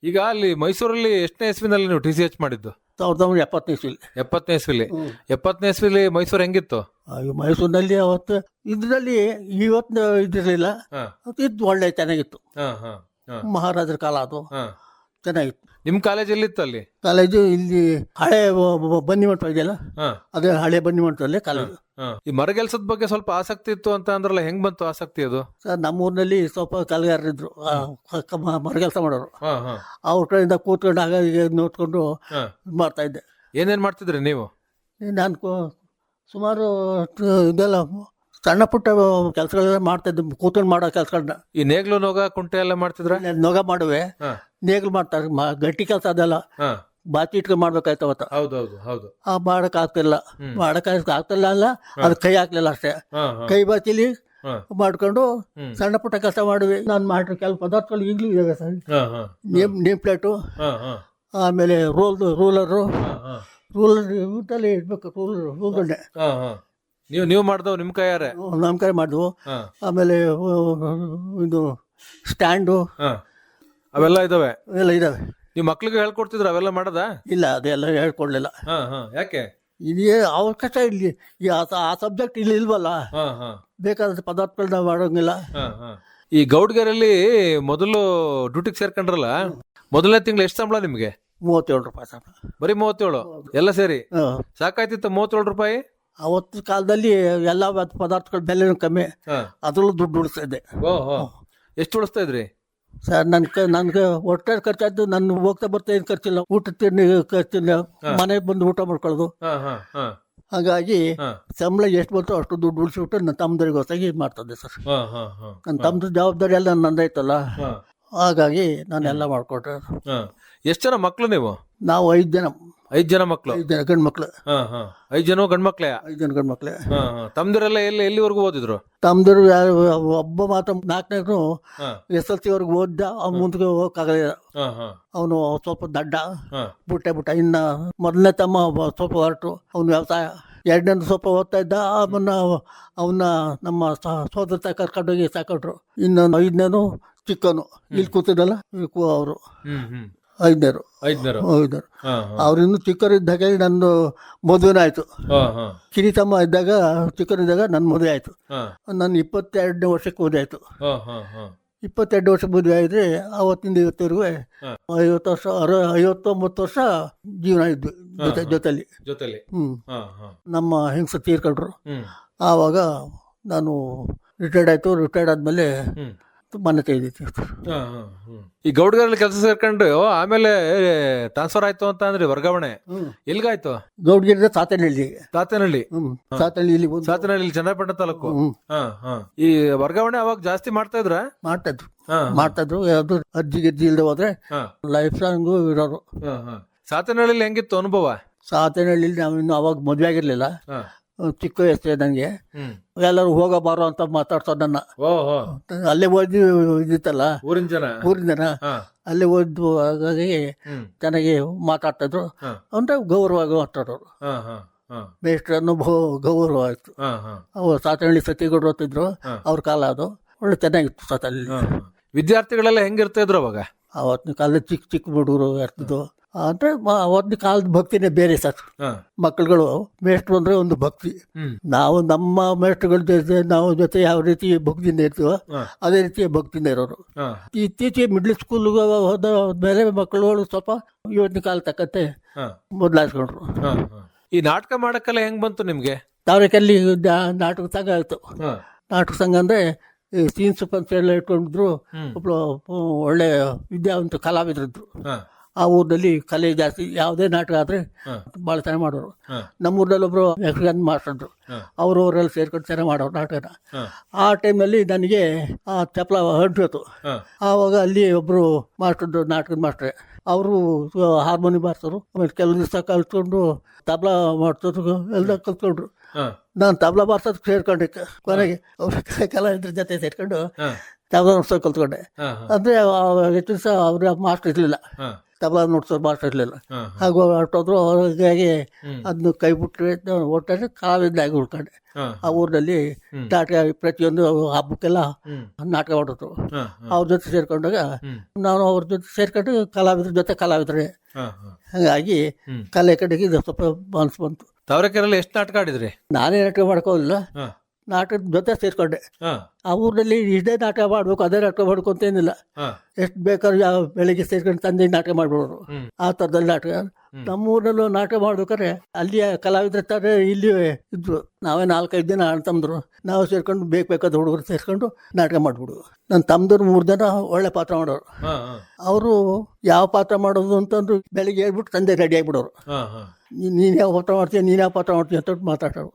C: ಈಗ ಅಲ್ಲಿ ಮೈಸೂರಲ್ಲಿ ಎಷ್ಟನೇ ಇಸ್ವಿನಲ್ಲಿ ನೀವು ಟಿ ಸಿ ಎಚ್ ಮಾಡಿದ್ದು?
D: ಸಾವಿರದ ಒಂಬೈನೂರ ಎಪ್ಪತ್ತನೇ ಇಸ್ವಿಲಿ.
C: ಎಪ್ಪತ್ತನೇ ಇಸ್ವಿಲಿ. ಎಪ್ಪತ್ತನೇ ಇಸ್ವಿಲಿ ಮೈಸೂರು ಹೆಂಗಿತ್ತು?
D: ಮೈಸೂರಿನಲ್ಲಿ ಅವತ್ತು ಇದರಲ್ಲಿ ಇವತ್ತು ಇದಿರಲಿಲ್ಲ ಇದು ಒಳ್ಳೆ ಚೆನ್ನಾಗಿತ್ತು. ಮಹಾರಾಜರ ಕಾಲ ಅದು. ಚೆನ್ನಾಗಿತ್ತು.
C: ನಿಮ್ಮ ಕಾಲೇಜಲ್ಲಿ ಎಲ್ಲಿತ್ತು ಅಲ್ಲಿ?
D: ಕಾಲೇಜು ಇಲ್ಲಿ ಹಳೆ ಬ- ಬ- ಬನ್ನಿ ಮಂಟಪ ಇದೆಯಲ್ಲ?
C: ಹಾ.
D: ಅದೇ ಹಳೆ ಬನ್ನಿ ಮಂಟಪದಲ್ಲೇ ಕಾಲೇಜು
C: ಹಾ. ಈ ಮರಗೆಲ್ಸದ ಬಗ್ಗೆ ಸ್ವಲ್ಪ ಆಸಕ್ತಿ ಇತ್ತು ಅಂತ ಅಂದ್ರಲ್ಲ ಹೆಂಗ್ ಬಂತು ಆಸಕ್ತಿ ಅದು?
D: ಸರ್ ನಮ್ಮೂರಿನಲ್ಲಿ ಸ್ವಲ್ಪ ಕಲ್ಗಾರರಿದ್ರು ಮರಗೆಲ್ಸ ಮಾಡೋರು.
C: ಹಾ ಹಾ.
D: ಅವ್ರ ಕಡೆಯಿಂದ ಕೂತ್ಕೊಂಡು ಹಾಗಾಗಿ ಈಗ ನೋಡ್ಕೊಂಡು
C: ಹಾ.
D: ಮಾಡ್ತಾ ಇದ್ದೆ.
C: ಏನೇನ್ ಮಾಡ್ತಿದ್ರಿ ನೀವು?
D: ನಾನು ಕೂ- ಸುಮಾರು ಇದೆಲ್ಲ ಸಣ್ಣ ಪುಟ್ಟ ಕೆಲಸಗಳೆಲ್ಲ ಮಾಡ್ತಾ ಇದ್ದೆ ಕೂತ್ಕೊಂಡು ಮಾಡೋ ಕೆಲಸಗಳನ್ನ
C: ಈ ನೇಗ್ಲು ನೋಗ ಕುಂಟೆ ಎಲ್ಲ ಮಾಡ್ತಿದ್ರ?
D: ನೊಗ ಮಾಡುವೆ. ನೇಗ್ಲು ಮಾಡ್ತಾರೆ ಮ- ಗಟ್ಟಿ ಕೆಲಸ ಅದೆಲ್ಲ. ಬಾತಿ ಇಟ್ಕೊಂಡು ಮಾಡ್ಬೇಕಾಯ್ತು ಅವತ್ತು.
C: ಹೌದೌದು ಹೌದು
D: ಆ ಮಾಡಕ್ ಆಗ್ತಿಲ್ಲ. ಮಾಡಕ್ ಆಗ್ತಿಲ್ಲ ಅಲ್ಲ ಅದು ಕೈ ಹಾಕ್ಲಿಲ್ಲ ಅಷ್ಟೇ.
C: ಹಾ ಹಾ.
D: ಕೈ ಬಾಚಿಲಿ
C: ಹಾ.
D: ಮಾಡ್ಕೊಂಡು
C: ಹ್ಮ್.
D: ಸಣ್ಣ ಪುಟ್ಟ ಕೆಲಸ ಮಾಡುವೆ. ನಾನು ಮಾಡಿರೋ ಕೆಲವು ಪದಾರ್ಥಗಳು ಈಗಲೂ ಇದಾವೆ ಸರ್.
C: ಹಾ ಹಾ
D: ನೇಮ್ ನೇಮ್ ಪ್ಲೇಟು.
C: ಹಾ ಹಾ.
D: ಆಮೇಲೆ ರೋಲ್ ರೂಲರು.
C: ಹಾ ಹಾ.
D: ರೂಲರ್ ಊಟಲ್ಲಿ ಇಡ್ಬೇಕು ರೂಲರ್
C: ಹಾ ಹಾ. ನೀವು ನೀವು ಮಾಡ್ದವ್ ನಿಮ್ಮ ಕೈಯಾರೆ?
D: ನಮ್ಮ ಕೈ ಮಾಡಿದ್ವು.
C: ಹಾ.
D: ಆಮೇಲೆ ಇದು ಸ್ಟ್ಯಾಂಡು.
C: ಹಾ. ಅವೆಲ್ಲ ಇದಾವೆ?
D: ಎಲ್ಲ ಇದಾವೆ.
C: ನೀವು ಮಕ್ಳಿಗೆ ಹೇಳ್ಕೊಡ್ತಿದ್ರ ಅವೆಲ್ಲ ಮಾಡದ?
D: ಇಲ್ಲ ಅದೆಲ್ಲ ಹೇಳ್ಕೊಡ್ಲಿಲ್ಲ.
C: ಹಾ ಹಾ. ಯಾಕೆ?
D: ಇದೇ ಅವಕಾಶ ಇಲ್ಲಿ ಈ ಆ ಆ ಸಬ್ಜೆಕ್ಟ್ ಇಲ್ಲಿ ಇಲ್ವಲ್ಲ?
C: ಹಾ ಹಾ.
D: ಬೇಕಾದ ಪದಾರ್ಥಗಳನ್ನ ಮಾಡೋಂಗಿಲ್ಲ.
C: ಹಾ ಹಾ. ಈ ಗೌಡ್ಗೆರಲ್ಲಿ ಮೊದಲು ಡ್ಯೂಟಿಗೆ ಸೇರ್ಕೊಂಡ್ರಲ್ಲ? ಮೊದಲನೇ ತಿಂಗಳು ಎಷ್ಟು ಸಂಬಳ ನಿಮಗೆ?
D: ಮೂವತ್ತೇಳು ರೂಪಾಯಿ ಸಂಬಳ.
C: ಬರೀ ಮೂವತ್ತೇಳು? ಎಲ್ಲ ಸೇರಿ?
D: ಹಾಂ.
C: ಸಾಕಾಯ್ತಿತ್ತ ಮೂವತ್ತೇಳು ರೂಪಾಯಿ?
D: ಅವತ್ತು ಕಾಲದಲ್ಲಿ ಎಲ್ಲ ಪದಾರ್ಥಗಳ ಬೆಲೆನೂ ಕಮ್ಮಿ. ಅದರಲ್ಲೂ ದುಡ್ಡು ಉಳಿಸ್ತಾ ಇದ್ದೆ
C: ಎಷ್ಟು ಉಳಿಸ್ತಾ ಇದ್ರಿ
D: ಸರ್ ನನ್ ನನ್ಗೆ ಒಟ್ಟಾರೆ ಖರ್ಚಾಯ್ತು ನನ್ನ ಹೋಗ್ತಾ ಬರ್ತಾ ಏನು ಖರ್ಚಿಲ್ಲ. ಊಟ ತಿಂಡಿ ಖರ್ಚಿಲ್ಲ. ಮನೆಗೆ ಬಂದು ಊಟ ಮಾಡ್ಕೊಳ್ಳೋದು. ಹಾಗಾಗಿ ಸಂಬಳ ಎಷ್ಟು ಬಂತು ಅಷ್ಟು ದುಡ್ಡು ಉಳಿಸಿಬಿಟ್ಟು ನನ್ನ ತಮ್ಮದರಿಗೆ ಹೊಸಗಿ ಮಾಡ್ತದೆ ಸರ್. ನನ್ನ ತಮ್ಮದ ಜವಾಬ್ದಾರಿ ಎಲ್ಲ
C: ನಂದಾಯ್ತಲ್ಲ.
D: ಹಾಗಾಗಿ ನಾನು ಮಾಡ್ಕೊಟ್ರೆ.
C: ಹಾ. ಎಷ್ಟು ಜನ ಮಕ್ಕಳು ನೀವು?
D: ನಾವು ಐದು ಜನ.
C: ಐದ್ ಜನ ಮಕ್ಕಳು
D: ಐದು ಜನ ಗಂಡು ಮಕ್ಳು.
C: ಹಾ ಹಾ. ಐದ್ ಜನ ಗಂಡ್ಮಕ್ಳೇ
D: ಐದು ಜನ ಗಂಡು ಮಕ್ಳೆ.
C: ಹಾ ಹಾ. ತಮ್ದಿರೆಲ್ಲ ಎಲ್ಲಿ ಎಲ್ಲಿವರೆಗೂ ಓದಿದ್ರು?
D: ತಮ್ಮದರು ಯಾರು ಒಬ್ಬ ಮಾತ್ರ ನಾಲ್ಕನೇನು
C: ಹಾ.
D: ಎಸ್ ಎಲ್ ಸಿ ವರ್ಗು ಓದ್ದ ಅವ್ನು ಮುಂದೆ ಹೋಗೋಕ್ಕಾಗಲಿಲ್ಲ
C: ಹಾ ಹಾ.
D: ಅವನು ಸ್ವಲ್ಪ ದಡ್ಡ
C: ಹಾ.
D: ಬುಟ್ಟೆ ಬುಟ್ಟ. ಇನ್ನ ಮೊದಲನೇ ತಮ್ಮ ಒಬ್ಬ ಸ್ವಲ್ಪ ಹೊರಟು. ಅವನು ವ್ಯವಸಾಯ ಎರಡನೇ ಸ್ವಲ್ಪ ಓದ್ತಾ ಇದ್ದ. ಅವನ್ನ ಅವನ್ನ ನಮ್ಮ ಸ- ಸೋದರ ತ ಕರ್ಕೊಂಡೋಗಿ ಸಾಕೊಂಡ್ರು ಇನ್ನೊಂದು ಐದನೇನು ಚಿಕ್ಕನು ಇಲ್ಲಿ ಕೂತಿದ್ದಲ್ಲ ಅವರು.
C: ಹ್ಮ್ ಹ್ಮ್.
D: ಐದನೇರು.
C: ಐದ್ನರು.
D: ಐದನೇರು.
C: ಹಾ ಹಾ.
D: ನಂದು ಮದುವೆನೇ ಆಯಿತು. ಕಿರಿತಮ್ಮ ಇದ್ದಾಗ ಚಿಕ್ಕರಿದ್ದಾಗ ನನ್ನ ಮದುವೆ ಆಯಿತು. ನನ್ನ ಇಪ್ಪತ್ತೆರಡನೇ ವರ್ಷಕ್ಕೆ ಮದುವೆ ಆಯಿತು. ಇಪ್ಪತ್ತೆರಡು ವರ್ಷ ಮದುವೆ ಆದ್ರೆ ಅವತ್ತಿಂದ
C: ಇವತ್ತಿರುವೆ.
D: ಐವತ್ತು ವರ್ಷ ಅರ ಐವತ್ತೊಂಬತ್ತು ವರ್ಷ ಜೀವನ ಇದ್ವಿ ಜೊತೆ ಜೊತೆಲಿ.
C: ಜೊತೆಲಿ.
D: ಹ್ಞೂ
C: ಹಾ ಹಾ.
D: ನಮ್ಮ ಹೆಂಗಸ ತೀರ್ಕೊಂಡ್ರು. ಆವಾಗ ನಾನು ರಿಟೈರ್ಡ್ ಆಯಿತು. ರಿಟೈರ್ಡ್ ಆದಮೇಲೆ
C: ಹ್ಮ್
D: ಮನೆ ತೆಗೆದಿತ್ತು
C: ಹಾ, ಹಾ, ಈ ಗೌಡ್ಗರಲ್ಲಿ ಕೆಲಸ ಸೇರ್ಕೊಂಡು ಆಮೇಲೆ ಟ್ರಾನ್ಸ್ಫರ್ ಆಯ್ತು ಅಂತ ಅಂದ್ರೆ ವರ್ಗಾವಣೆ.
D: ಎಲ್ಲಿಗಾಯ್ತು
C: ಎಲ್ಗಾಯ್ತು?
D: ಗೌಡ್ಗಿರಿದ ಸಾತನಹಳ್ಳಿ
C: ತಾತನಹಳ್ಳಿ?
D: ತಾತನಹಳ್ಳಿ ಸಾತನಹಳ್ಳಿ ಬಂದು
C: ಸಾತನಹಳ್ಳಿ ಚನ್ನಪಟ್ಟಣ ತಾಲೂಕು.
D: ಹ್ಞೂ
C: ಹಾ ಹಾ. ಈ ವರ್ಗಾವಣೆ ಅವಾಗ ಜಾಸ್ತಿ ಮಾಡ್ತಾ ಇದ್ರ?
D: ಮಾಡ್ತಾಯಿದ್ರು
C: ಮಾಡ್ತಾ
D: ಇದ್ರು. ಯಾವ್ದು ಅಜ್ಜಿ ಗಿರ್ಜಿ ಇಲ್ದ ಹೋದ್ರೆ ಲೈಫ್ ಲಾಂಗ್ ಇರೋರು.
C: ಹಾ ಹಾ. ಸಾತನಹಳ್ಳಿಲಿ ಹೆಂಗಿತ್ತು ಅನುಭವ?
D: ಸಾತನಹಳ್ಳಿ ನಾವು ಇನ್ನು ಅವಾಗ ಮದುವೆ ಆಗಿರಲಿಲ್ಲ.
C: ಹಾ.
D: ಚಿಕ್ಕ ವಯಸ್ಸೇ ನನಗೆ ಎಲ್ಲರೂ ಹೋಗೋ ಬಾರೋ ಅಂತ ಮಾತಾಡ್ಸೋದು ನನ್ನ. ಅಲ್ಲೇ ಓದಿ ಇದಿತ್ತಲ್ಲ?
C: ಊರಿನ ಜನ?
D: ಊರಿನ ಜನ.
C: ಅಲ್ಲಿ
D: ಅಲ್ಲೇ ಓದ್ದು ಹಾಗಾಗಿ ಚೆನ್ನಾಗಿ ಮಾತಾಡ್ತಿದ್ರು. ಅಂದ್ರೆ ಗೌರವವಾಗಿ ಮಾತಾಡೋರು.
C: ಹಾ ಹಾ ಹಾ.
D: ಮೇಷ್ಟ್ರನ್ನು ಬಹು ಗೌರವ ಆಯಿತು
C: ಹಾ ಹಾ.
D: ಅವ್ರು ಸಾತನಹಳ್ಳಿ ಸತಿಗೌಡರು ಓದ್ತಿದ್ರು. ಅವ್ರ ಕಾಲ ಅದು. ಒಳ್ಳೆ ಚೆನ್ನಾಗಿತ್ತು ಸಾತನಹಳ್ಳಿ
C: ಹಾ. ವಿದ್ಯಾರ್ಥಿಗಳೆಲ್ಲ ಹೆಂಗಿರ್ತಾ ಇದ್ರು ಅವಾಗ?
D: ಅವತ್ತಿನ ಕಾಲದಲ್ಲಿ ಚಿಕ್ಕ ಚಿಕ್ಕ ಹುಡುಗರು ಇರ್ತಿದ್ವು. ಅಂದರೆ ಒಂದು ಕಾಲದ ಭಕ್ತಿನೇ ಬೇರೆ ಸರ್. ಮಕ್ಕಳುಗಳು ಮೇಷ್ಟ್ರು ಅಂದರೆ ಒಂದು ಭಕ್ತಿ. ನಾವು ನಮ್ಮ ಮೇಷ್ಟ್ರುಗಳ ಜೊತೆ ನಾವು ಜೊತೆ ಯಾವ ರೀತಿ ಭಕ್ತಿಯಿಂದ ಇರ್ತೀವೋ ಅದೇ ರೀತಿ ಭಕ್ತಿಯಿಂದ ಇರೋರು. ಇತ್ತೀಚೆಗೆ ಮಿಡ್ಲ್ ಸ್ಕೂಲ್ಗೆ ಹೋದ ಮೇಲೆ ಮಕ್ಕಳುಗಳು ಸ್ವಲ್ಪ ಇವತ್ತಿನ ಕಾಲ ತಕ್ಕಂತೆ ಬದಲಾಯಿಸ್ಕೊಂಡ್ರು.
C: ಈ ನಾಟಕ ಮಾಡಕ್ಕೆಲ್ಲ ಹೆಂಗ್ ಬಂತು ನಿಮ್ಗೆ?
D: ತಾವರೆಕಲ್ಲಿ ನಾಟಕ ಸಂಘ ಆಯಿತು ನಾಟಕ ಸಂಘ ಅಂದರೆ ಸೀನ್ಸ್ ಪಂಚ ಎಲ್ಲ ಇಟ್ಕೊಂಡಿದ್ರು. ಒಬ್ಬಳು ಒಳ್ಳೆ ವಿದ್ಯಾವಂತ ಕಲಾವಿದರಿದ್ರು ಆ ಊರಿನಲ್ಲಿ ಕಲೆ ಜಾಸ್ತಿ ಯಾವುದೇ ನಾಟಕ ಆದರೆ ಭಾಳ ಚೆನ್ನಾಗಿ ಮಾಡೋರು. ನಮ್ಮ ಊರಲ್ಲಿ ಒಬ್ಬರು ಯಕ್ಷಗಾನ ಮಾಸ್ಟರ್ರು ಅವರು ಅವರೆಲ್ಲ ಸೇರ್ಕೊಂಡು ಚೆನ್ನಾಗಿ ಮಾಡೋರು ನಾಟಕನ. ಆ ಟೈಮಲ್ಲಿ ನನಗೆ ಆ ಚಪ್ಪಲ ಹೊರಟೋತು ಆವಾಗ ಅಲ್ಲಿ ಒಬ್ಬರು ಮಾಸ್ಟರ್ದು ನಾಟಕದ ಮಾಸ್ಟ್ರೆ ಅವರು ಹಾರ್ಮೋನಿ ಬಾರಿಸೋರು ಆಮೇಲೆ ಕೆಲವು ದಿವಸ ಕಲ್ತ್ಕೊಂಡು ತಬಲ ಮಾಡ್ಸೋದು ಎಲ್ಲ ಕಲ್ತ್ಕೊಂಡ್ರು. ನಾನು ತಬಲ ಬಾರ್ಸೋದು ಸೇರ್ಕೊಂಡೆ ಕೊನೆಗೆ. ಅವ್ರ ಕಲಾವಿದ್ರ ಜೊತೆ ಸೇರ್ಕೊಂಡು ತಬಲ ಬಾರ್ಸೋದು ಕಲ್ತ್ಕೊಂಡೆ. ಅಂದರೆ ಹೆಚ್ಚು ದಿವಸ ಅವ್ರ ಮಾಸ್ಟರ್ ಇರಲಿಲ್ಲ. ತಬಲಾ ನುಡ್ಸೋರು ಭಾಷೆ ಇರಲಿಲ್ಲ ಹಾಗೂ ಹೊರಟೋದ್ರು ಹಾಗಾಗಿ. ಅದನ್ನು ಕೈ ಬಿಟ್ಟರೆ ಒಟ್ಟಾರೆ ಆಗಿ ಉಳ್ಕೊಂಡೆ. ಆ ಊರಿನಲ್ಲಿ. ನಾಟಕ ಪ್ರತಿಯೊಂದು ಹಬ್ಬಕ್ಕೆಲ್ಲ. ನಾಟಕ ಮಾಡಿದ್ರು
C: ಹಾ, ಹಾ,
D: ಅವ್ರ ಜೊತೆ ಸೇರ್ಕೊಂಡಾಗ ನಾನು ಅವ್ರ ಜೊತೆ ಸೇರ್ಕೊಂಡು ಕಲಾವಿದ್ರ ಜೊತೆ ಕಲಾವಿದ್ರೆ. ಹಾಗಾಗಿ ಕಲೆ ಕಡೆಗೆ ಇದು ಸ್ವಲ್ಪ ಮನಸ್ಸು ಬಂತು.
C: ತವರಕೆರೆಯಲ್ಲಿ ಎಷ್ಟು ನಾಟಕ ಆಡಿದ್ರಿ?
D: ನಾನೇ ನಾಟಕ ಮಾಡ್ಕೋಲ್ಲ
C: ಹಾ,
D: ನಾಟಕದ ಜೊತೆ ಸೇರ್ಕೊಂಡೆ. ಆ ಊರಿನಲ್ಲಿ ಇದೇ ನಾಟಕ ಮಾಡಬೇಕು ಅದೇ ನಾಟಕ ಮಾಡ್ಕೊಂತೇನಿಲ್ಲ
C: ಏನಿಲ್ಲ
D: ಎಷ್ಟು ಬೇಕಾದ್ರೂ ಯಾವ ಬೆಳಿಗ್ಗೆ ಸೇರ್ಕೊಂಡು ತಂದೆ ನಾಟಕ ಮಾಡ್ಬಿಡೋರು ಆ ಥರದಲ್ಲಿ ನಾಟಕ. ನಮ್ಮ ಊರಲ್ಲೂ ನಾಟಕ ಮಾಡ್ಬೇಕಾದ್ರೆ ಅಲ್ಲಿಯ ಕಲಾವಿದ್ರ ತರ ಇಲ್ಲಿ ಇದ್ರು. ನಾವೇ ನಾಲ್ಕೈದು ದಿನ ಅಣ್ಣ ತಮ್ಮದ್ರು ನಾವು ಸೇರ್ಕೊಂಡು ಬೇಕು ಬೇಕಾದ ಹುಡುಗರು ಸೇರ್ಕೊಂಡು ನಾಟಕ ಮಾಡ್ಬಿಡು ನನ್ನ ತಮ್ಮದ್ರು ಮೂರು ಜನ ಒಳ್ಳೆ ಪಾತ್ರ ಮಾಡೋರು. ಅವರು ಯಾವ ಪಾತ್ರ ಮಾಡೋದು ಅಂತಂದ್ರು ಬೆಳಿಗ್ಗೆ ಹೇಳ್ಬಿಟ್ಟು ತಂದೆ ರೆಡಿ ಆಗಿಬಿಡೋರು. ನೀನು ಯಾವ ಪಾತ್ರ ಮಾಡ್ತೀಯ ನೀನು ಯಾವ ಪಾತ್ರ ಮಾಡ್ತೀಯ ಅಂತ ಮಾತಾಡೋರು.